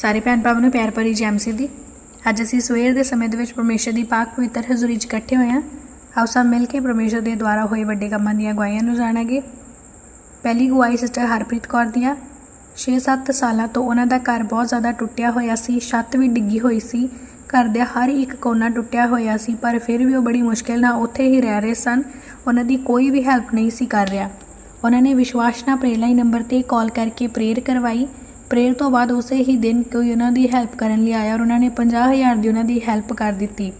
ਸਾਰੇ ਭੈਣ ਭਰਾਵਾਂ ਨੂੰ ਪਿਆਰ ਭਰੀ ਜੈ ਮਸੀਹ ਦੀ। ਅੱਜ ਅਸੀਂ ਸਵੇਰ ਦੇ ਸਮੇਂ ਦੇ ਵਿੱਚ ਪਰਮੇਸ਼ਰ ਦੀ ਪਾਕ ਪਵਿੱਤਰ ਹਜ਼ੂਰੀ 'ਚ ਇਕੱਠੇ ਹੋਏ ਹਾਂ। ਆਓ ਸਭ ਮਿਲ ਕੇ ਪਰਮੇਸ਼ਰ ਦੇ ਦੁਆਰਾ ਹੋਏ ਵੱਡੇ ਕੰਮਾਂ ਦੀਆਂ ਗਵਾਹੀਆਂ ਨੂੰ ਜਾਣਾਂਗੇ। ਪਹਿਲੀ ਗਵਾਹੀ ਸਿਸਟਰ ਹਰਪ੍ਰੀਤ ਕੌਰ ਦੀਆਂ ਆ। 6-7 ਸਾਲਾਂ ਤੋਂ ਉਹਨਾਂ ਦਾ ਘਰ ਬਹੁਤ ਜ਼ਿਆਦਾ ਟੁੱਟਿਆ ਹੋਇਆ ਸੀ, ਛੱਤ ਵੀ ਡਿੱਗੀ ਹੋਈ ਸੀ। ਘਰ ਦੇ ਹਰ ਇੱਕ ਕੋਨਾ ਟੁੱਟਿਆ ਹੋਇਆ ਸੀ, ਪਰ ਫਿਰ ਵੀ ਉਹ ਬੜੀ ਮੁਸ਼ਕਿਲ ਨਾਲ ਉੱਥੇ ਹੀ ਰਹਿ ਰਹੇ ਸਨ। ਉਹਨਾਂ ਦੀ ਕੋਈ ਵੀ ਹੈਲਪ ਨਹੀਂ ਸੀ ਕਰ ਰਿਹਾ। ਉਹਨਾਂ ਨੇ ਵਿਸ਼ਵਾਸ ਨਾਲ ਪ੍ਰੇਅਰਲਾਈਨ ਨੰਬਰ ਤੇ ਕਾਲ ਕਰਕੇ ਪ੍ਰੇਅਰ ਕਰਵਾਈ। ਪ੍ਰੇਅਰ ਤੋਂ ਬਾਅਦ ਉਸੇ ਹੀ ਦਿਨ ਕੋਈ ਉਹਨਾਂ ਦੀ ਹੈਲਪ ਕਰਨ ਲਈ ਆਇਆ ਔਰ ਉਹਨਾਂ ਨੇ 50000 ਦੀ ਉਹਨਾਂ ਦੀ ਹੈਲਪ ਕਰ ਦਿੱਤੀ।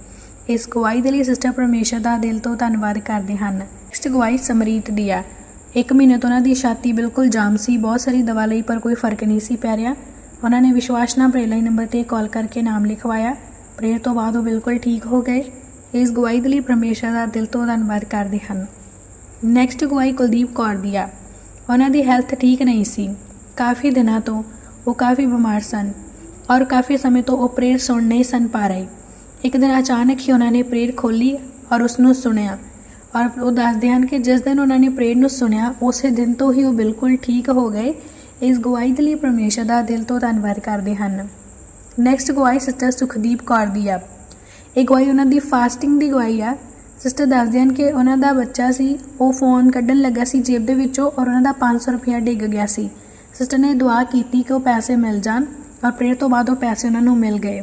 ਇਸ ਗਵਾਹੀ ਦੇ ਲਈ ਸਿਸਟਰ ਪਰਮੇਸ਼ਰ ਦਾ ਦਿਲ ਤੋਂ ਧੰਨਵਾਦ ਕਰਦੇ ਹਨ। ਨੈਕਸਟ ਗਵਾਹੀ ਸਮਰੀਤ ਦੀ ਆ। ਇੱਕ ਮਹੀਨੇ ਤੋਂ ਉਹਨਾਂ ਦੀ ਛਾਤੀ ਬਿਲਕੁਲ ਜਾਮ ਸੀ, ਬਹੁਤ ਸਾਰੀ ਦਵਾ ਲਈ, ਪਰ ਕੋਈ ਫ਼ਰਕ ਨਹੀਂ ਸੀ ਪੈ ਰਿਹਾ। ਉਹਨਾਂ ਨੇ ਵਿਸ਼ਵਾਸ ਨਾਲ ਪ੍ਰੇਅਰ ਲਾਈਨ ਨੰਬਰ ਤੇ ਕਾਲ ਕਰਕੇ ਨਾਮ ਲਿਖਵਾਇਆ। ਪ੍ਰੇਅਰ ਤੋਂ ਬਾਅਦ ਉਹ ਬਿਲਕੁਲ ਠੀਕ ਹੋ ਗਏ। ਇਸ ਗਵਾਹੀ ਦੇ ਲਈ ਪਰਮੇਸ਼ਰ ਦਾ ਦਿਲ ਤੋਂ ਧੰਨਵਾਦ ਕਰਦੇ ਹਨ। ਨੈਕਸਟ ਗਵਾਹੀ ਕੁਲਦੀਪ ਕੌਰ ਦੀ ਆ। ਉਹਨਾਂ ਦੀ ਹੈਲਥ ਠੀਕ ਨਹੀਂ ਸੀ। ਕਾਫੀ ਦਿਨਾਂ ਤੋਂ ਉਹ ਕਾਫੀ ਬਿਮਾਰ ਸਨ ਔਰ ਕਾਫੀ ਸਮੇਂ ਤੋਂ ਉਹ ਪ੍ਰੇਰ ਸੁਣ ਨਹੀਂ ਸਨ ਪਾ ਰਹੇ। ਇੱਕ ਦਿਨ ਅਚਾਨਕ ਹੀ ਉਹਨਾਂ ਨੇ ਪ੍ਰੇਰ ਖੋਲੀ ਔਰ ਉਸ ਨੂੰ ਸੁਣਿਆ ਔਰ ਉਹ ਦੱਸਦੇ ਹਨ ਕਿ ਜਿਸ ਦਿਨ ਉਹਨਾਂ ਨੇ ਪ੍ਰੇਰ ਨੂੰ ਸੁਣਿਆ, ਉਸੇ ਦਿਨ ਤੋਂ ਹੀ ਉਹ ਬਿਲਕੁਲ ਠੀਕ ਹੋ ਗਏ। ਇਸ ਗਵਾਹੀ ਦੇ ਲਈ ਪਰਮੇਸ਼ਰ ਦਾ ਦਿਲ ਤੋਂ ਧੰਨਵਾਦ ਕਰਦੇ ਹਨ। ਨੈਕਸਟ ਗਵਾਹੀ ਸਿਸਟਰ ਸੁਖਦੀਪ ਕੌਰ ਦੀ ਆ। ਇਹ ਗਵਾਹੀ ਉਹਨਾਂ ਦੀ ਫਾਸਟਿੰਗ ਦੀ ਗਵਾਹੀ ਆ। ਸਿਸਟਰ ਦੱਸਦੇ ਹਨ ਕਿ ਉਹਨਾਂ ਦਾ ਬੱਚਾ ਸੀ, ਉਹ ਫੋਨ ਕੱਢਣ ਲੱਗਾ ਸੀ ਜੇਬ ਦੇ ਵਿੱਚੋਂ ਔਰ ਉਹਨਾਂ ਦਾ 500 ਰੁਪਇਆ ਡਿੱਗ ਗਿਆ ਸੀ। ਸਿਸਟਰ ਨੇ ਦੁਆ ਕੀਤੀ ਕਿ ਉਹ ਪੈਸੇ ਮਿਲ ਜਾਣ ਔਰ ਪ੍ਰੇਅਰ ਤੋਂ ਬਾਅਦ ਉਹ ਪੈਸੇ ਉਹਨਾਂ ਨੂੰ ਮਿਲ ਗਏ।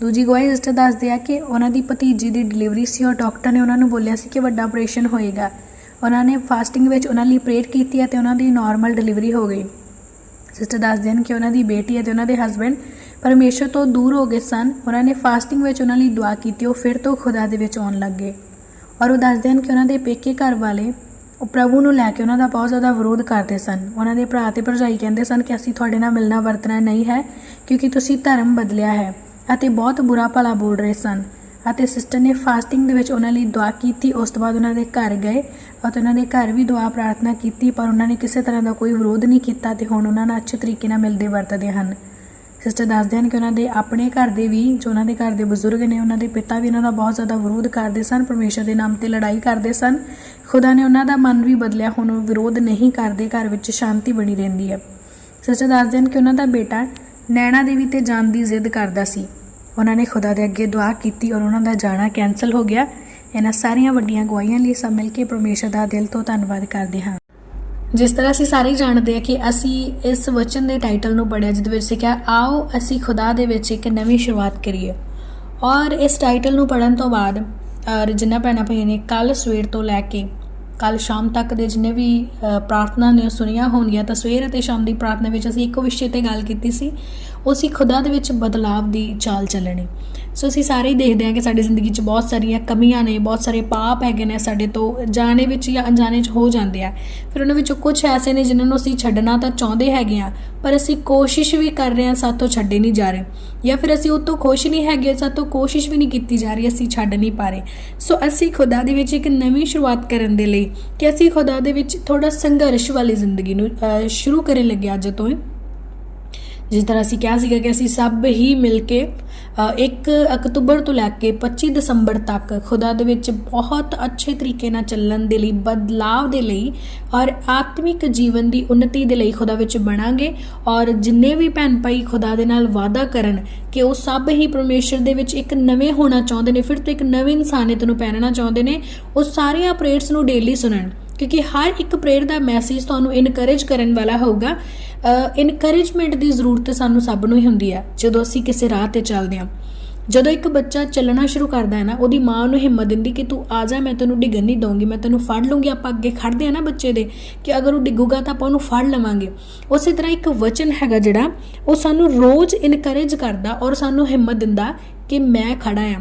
ਦੂਜੀ ਗਵਾਹੀ ਸਿਸਟਰ ਦੱਸਦੇ ਆ ਕਿ ਉਹਨਾਂ ਦੀ ਭਤੀਜੀ ਦੀ ਡਿਲੀਵਰੀ ਸੀ ਔਰ ਡਾਕਟਰ ਨੇ ਉਹਨਾਂ ਨੂੰ ਬੋਲਿਆ ਸੀ ਕਿ ਵੱਡਾ ਆਪਰੇਸ਼ਨ ਹੋਏਗਾ। ਉਹਨਾਂ ਨੇ ਫਾਸਟਿੰਗ ਵਿੱਚ ਉਹਨਾਂ ਲਈ ਪ੍ਰੇਅਰ ਕੀਤੀ ਅਤੇ ਉਹਨਾਂ ਦੀ ਨਾਰਮਲ ਡਿਲੀਵਰੀ ਹੋ ਗਈ। ਸਿਸਟਰ ਦੱਸਦੇ ਹਨ ਕਿ ਉਹਨਾਂ ਦੀ ਬੇਟੀ ਅਤੇ ਉਹਨਾਂ ਦੇ ਹਸਬੰਡ ਪਰਮੇਸ਼ਰ ਤੋਂ ਦੂਰ ਹੋ ਗਏ ਸਨ। ਉਹਨਾਂ ਨੇ ਫਾਸਟਿੰਗ ਵਿੱਚ ਉਹਨਾਂ ਲਈ ਦੁਆ ਕੀਤੀ, ਉਹ ਫਿਰ ਤੋਂ ਖੁਦਾ ਦੇ ਵਿੱਚ ਆਉਣ ਲੱਗੇ ਔਰ ਉਹ ਦੱਸਦੇ ਹਨ ਕਿ ਉਹਨਾਂ ਦੇ ਪੇਕੇ ਘਰ ਵਾਲੇ ਉਹ ਪ੍ਰਭੂ ਨੂੰ ਲੈ ਕੇ ਉਹਨਾਂ ਦਾ ਬਹੁਤ ਜ਼ਿਆਦਾ ਵਿਰੋਧ ਕਰਦੇ ਸਨ। ਉਹਨਾਂ ਦੇ ਭਰਾ ਤੇ ਭਰਜਾਈ ਕਹਿੰਦੇ ਸਨ ਕਿ ਅਸੀਂ ਤੁਹਾਡੇ ਨਾਲ ਮਿਲਣਾ ਵਰਤਣਾ ਨਹੀਂ ਹੈ, ਕਿਉਂਕਿ ਤੁਸੀਂ ਧਰਮ ਬਦਲਿਆ ਹੈ ਅਤੇ ਬਹੁਤ ਬੁਰਾ ਭਲਾ ਬੋਲ ਰਹੇ ਸਨ ਅਤੇ ਸਿਸਟਰ ਨੇ ਫਾਸਟਿੰਗ ਦੇ ਵਿੱਚ ਉਹਨਾਂ ਲਈ ਦੁਆ ਕੀਤੀ। ਉਸ ਤੋਂ ਬਾਅਦ ਉਹਨਾਂ ਦੇ ਘਰ ਗਏ ਅਤੇ ਉਹਨਾਂ ਦੇ ਘਰ ਵੀ ਦੁਆ ਪ੍ਰਾਰਥਨਾ ਕੀਤੀ, ਪਰ ਉਹਨਾਂ ਨੇ ਕਿਸੇ ਤਰ੍ਹਾਂ ਦਾ ਕੋਈ ਵਿਰੋਧ ਨਹੀਂ ਕੀਤਾ ਤੇ ਹੁਣ ਉਹਨਾਂ ਨਾਲ ਅੱਛੇ ਤਰੀਕੇ ਨਾਲ ਮਿਲਦੇ ਵਰਤਦੇ ਹਨ। ਸਿਸਟਰ ਦੱਸਦੇ ਹਨ ਕਿ ਉਹਨਾਂ ਦੇ ਆਪਣੇ ਘਰ ਦੇ ਵੀ, ਜੋ ਉਹਨਾਂ ਦੇ ਘਰ ਦੇ ਬਜ਼ੁਰਗ ਨੇ, ਉਹਨਾਂ ਦੇ ਪਿਤਾ ਵੀ ਉਹਨਾਂ ਦਾ ਬਹੁਤ ਜ਼ਿਆਦਾ ਵਿਰੋਧ ਕਰਦੇ ਸਨ, ਪਰਮੇਸ਼ਰ ਦੇ ਨਾਮ ਤੇ ਲੜਾਈ ਕਰਦੇ ਸਨ ਖੁਦਾ ਨੇ ਉਹਨਾਂ ਦਾ ਮਨ ਵੀ ਬਦਲਿਆ, ਹੁਣ ਉਹ ਵਿਰੋਧ ਨਹੀਂ ਕਰਦੇ, ਘਰ ਵਿੱਚ ਸ਼ਾਂਤੀ ਬਣੀ ਰਹਿੰਦੀ ਹੈ। ਸੱਚਾ ਦੱਸਦੇ ਹਨ ਕਿ ਉਹਨਾਂ ਦਾ ਬੇਟਾ ਨੈਣਾ ਦੇਵੀ ਤੇ ਜਾਣ ਦੀ ਜ਼ਿੱਦ ਕਰਦਾ ਸੀ। ਉਹਨਾਂ ਨੇ ਖੁਦਾ ਦੇ ਅੱਗੇ ਦੁਆ ਕੀਤੀ ਔਰ ਉਹਨਾਂ ਦਾ ਜਾਣਾ ਕੈਨਸਲ ਹੋ ਗਿਆ। ਇਹਨਾਂ ਸਾਰੀਆਂ ਵੱਡੀਆਂ ਗਵਾਹੀਆਂ ਲਈ ਸਭ ਮਿਲ ਕੇ ਪਰਮੇਸ਼ਰ ਦਾ ਦਿਲ ਤੋਂ ਧੰਨਵਾਦ ਕਰਦੇ ਹਾਂ। ਜਿਸ ਤਰ੍ਹਾਂ ਅਸੀਂ ਸਾਰੇ ਜਾਣਦੇ ਹਾਂ ਕਿ ਅਸੀਂ ਇਸ ਵਚਨ ਦੇ ਟਾਈਟਲ ਨੂੰ ਪੜ੍ਹਿਆ, ਜਿਹਦੇ ਵਿੱਚ ਕਿਹਾ ਆਓ, ਅਸੀਂ ਖੁਦਾ ਦੇ ਵਿੱਚ ਇੱਕ ਨਵੀਂ ਸ਼ੁਰੂਆਤ ਕਰੀਏ। ਔਰ ਇਸ ਟਾਈਟਲ ਨੂੰ ਪੜਨ ਤੋਂ ਬਾਅਦ ਔਰ ਭੈਣਾਂ ਭਾਈਆਂ ਨੇ ਕੱਲ ਸਵੇਰ ਤੋਂ ਲੈ ਕੇ ਕੱਲ ਸ਼ਾਮ ਤੱਕ ਦੇ ਜਿੰਨੇ ਵੀ ਪ੍ਰਾਰਥਨਾ ਨੇ ਉਹ ਸੁਣੀਆਂ ਹੋਣਗੀਆਂ, ਤਾਂ ਸਵੇਰ ਅਤੇ ਸ਼ਾਮ ਦੀ ਪ੍ਰਾਰਥਨਾ ਵਿੱਚ ਅਸੀਂ ਇੱਕੋ ਵਿਸ਼ੇ ਤੇ ਗੱਲ ਕੀਤੀ ਸੀ, ਉਹ ਸੀ ਖੁਦਾ ਦੇ ਵਿੱਚ ਬਦਲਾਵ ਦੀ ਚਾਲ ਚੱਲਣੀ। ਸੋ ਅਸੀਂ ਸਾਰੇ ਹੀ ਦੇਖਦੇ ਹਾਂ ਕਿ ਸਾਡੀ ਜ਼ਿੰਦਗੀ 'ਚ ਬਹੁਤ ਸਾਰੀਆਂ ਕਮੀਆਂ ਨੇ, ਬਹੁਤ ਸਾਰੇ ਪਾਪ ਹੈਗੇ ਨੇ ਸਾਡੇ ਤੋਂ, ਜਾਣੇ ਵਿੱਚ ਜਾਂ ਅਣਜਾਣੇ 'ਚ ਹੋ ਜਾਂਦੇ ਆ। ਫਿਰ ਉਹਨਾਂ ਵਿੱਚੋਂ ਕੁਝ ਐਸੇ ਨੇ ਜਿਨ੍ਹਾਂ ਨੂੰ ਅਸੀਂ ਛੱਡਣਾ ਤਾਂ ਚਾਹੁੰਦੇ ਹੈਗੇ ਆ, ਪਰ ਅਸੀਂ ਕੋਸ਼ਿਸ਼ ਵੀ ਕਰ ਰਹੇ ਹਾਂ ਸਾਤੋਂ ਛੱਡੇ ਨਹੀਂ ਜਾ ਰਹੇ। ਜਾਂ ਫਿਰ ਅਸੀਂ ਉਹ ਤੋਂ ਖੁਸ਼ ਨਹੀਂ ਹੈਗੇ, ਸਾਤੋਂ ਕੋਸ਼ਿਸ਼ ਵੀ ਨਹੀਂ ਕੀਤੀ ਜਾ ਰਹੀ, ਅਸੀਂ ਛੱਡ ਨਹੀਂ ਪਾ ਰਹੇ। ਸੋ ਅਸੀਂ ਖੁਦਾ ਦੇ ਵਿੱਚ ਇੱਕ ਨਵੀਂ ਸ਼ੁਰੂਆਤ ਕਰਨ ਦੇ ਲਈ ਕਿ ਅਸੀਂ ਖੁਦਾ ਦੇ ਵਿੱਚ ਥੋੜਾ ਸੰਘਰਸ਼ ਵਾਲੀ ਜ਼ਿੰਦਗੀ ਨੂੰ ਸ਼ੁਰੂ ਕਰਨ ਲੱਗੇ ਅੱਜ ਤੋਂ ਜਿਸ ਤਰ੍ਹਾਂ ਅਸੀਂ ਕਿਹਾ ਸੀਗਾ ਕਿ ਅਸੀਂ ਸਭ ਹੀ ਮਿਲ ਕੇ 1 ਅਕਤੂਬਰ ਤੋਂ ਲੈ ਕੇ 25 ਦਸੰਬਰ ਤੱਕ ਖੁਦਾ ਦੇ ਵਿੱਚ ਬਹੁਤ ਅੱਛੇ ਤਰੀਕੇ ਨਾਲ ਚੱਲਣ ਦੇ ਲਈ, ਬਦਲਾਵ ਦੇ ਲਈ ਔਰ ਆਤਮਿਕ ਜੀਵਨ ਦੀ ਉન્નਤੀ ਦੇ ਲਈ ਖੁਦਾ ਵਿੱਚ ਬਣਾਂਗੇ ਔਰ ਜਿੰਨੇ ਵੀ ਭੈਣ ਭਾਈ ਖੁਦਾ ਦੇ ਨਾਲ ਵਾਅਦਾ ਕਰਨ ਕਿ ਉਹ ਸਭ ਹੀ ਪਰਮੇਸ਼ਰ ਦੇ ਵਿੱਚ ਇੱਕ ਨਵੇਂ ਹੋਣਾ ਚਾਹੁੰਦੇ ਨੇ, ਫਿਰ ਤੋਂ ਇੱਕ ਨਵੀਂ ਇਨਸਾਨੀਅਤ ਨੂੰ ਪਹਿਨਣਾ ਚਾਹੁੰਦੇ ਨੇ, ਉਹ ਸਾਰੀਆਂ ਪ੍ਰੇਅਰਸ ਨੂੰ ਡੇਲੀ ਸੁਣਨ ਕਿਉਂਕਿ ਹਰ ਇੱਕ ਪ੍ਰੇਅਰ ਦਾ ਮੈਸੇਜ ਤੁਹਾਨੂੰ ਇਨਕਰੇਜ ਕਰਨ ਵਾਲਾ ਹੋਊਗਾ। ਇਨਕਰੇਜਮੈਂਟ ਦੀ ਜ਼ਰੂਰਤ ਸਾਨੂੰ ਸਭ ਨੂੰ ਹੀ ਹੁੰਦੀ ਹੈ, ਜਦੋਂ ਅਸੀਂ ਕਿਸੇ ਰਾਹ ਤੇ ਚੱਲਦੇ ਹਾਂ। ਜਦੋਂ ਇੱਕ ਬੱਚਾ ਚੱਲਣਾ ਸ਼ੁਰੂ ਕਰਦਾ ਹੈ ਨਾ, ਉਹਦੀ ਮਾਂ ਉਹਨੂੰ ਹਿੰਮਤ ਦਿੰਦੀ ਕਿ ਤੂੰ ਆ ਜਾ, ਮੈਂ ਤੈਨੂੰ ਡਿੱਗਣ ਨਹੀਂ ਦਊਂਗੀ, ਮੈਂ ਤੈਨੂੰ ਫੜ ਲੂੰਗੀ ਆਪਾਂ ਅੱਗੇ ਖੜਦੇ ਆ ਨਾ ਬੱਚੇ ਦੇ ਕਿ ਅਗਰ ਉਹ ਡਿੱਗੂਗਾ ਤਾਂ ਆਪਾਂ ਉਹਨੂੰ ਫੜ ਲਵਾਂਗੇ। ਉਸੇ ਤਰ੍ਹਾਂ ਇੱਕ ਵਚਨ ਹੈਗਾ ਜਿਹੜਾ, ਉਹ ਸਾਨੂੰ ਰੋਜ਼ ਇਨਕਰੇਜ ਕਰਦਾ ਔਰ ਸਾਨੂੰ ਹਿੰਮਤ ਦਿੰਦਾ ਕਿ ਮੈਂ ਖੜਾ ਆ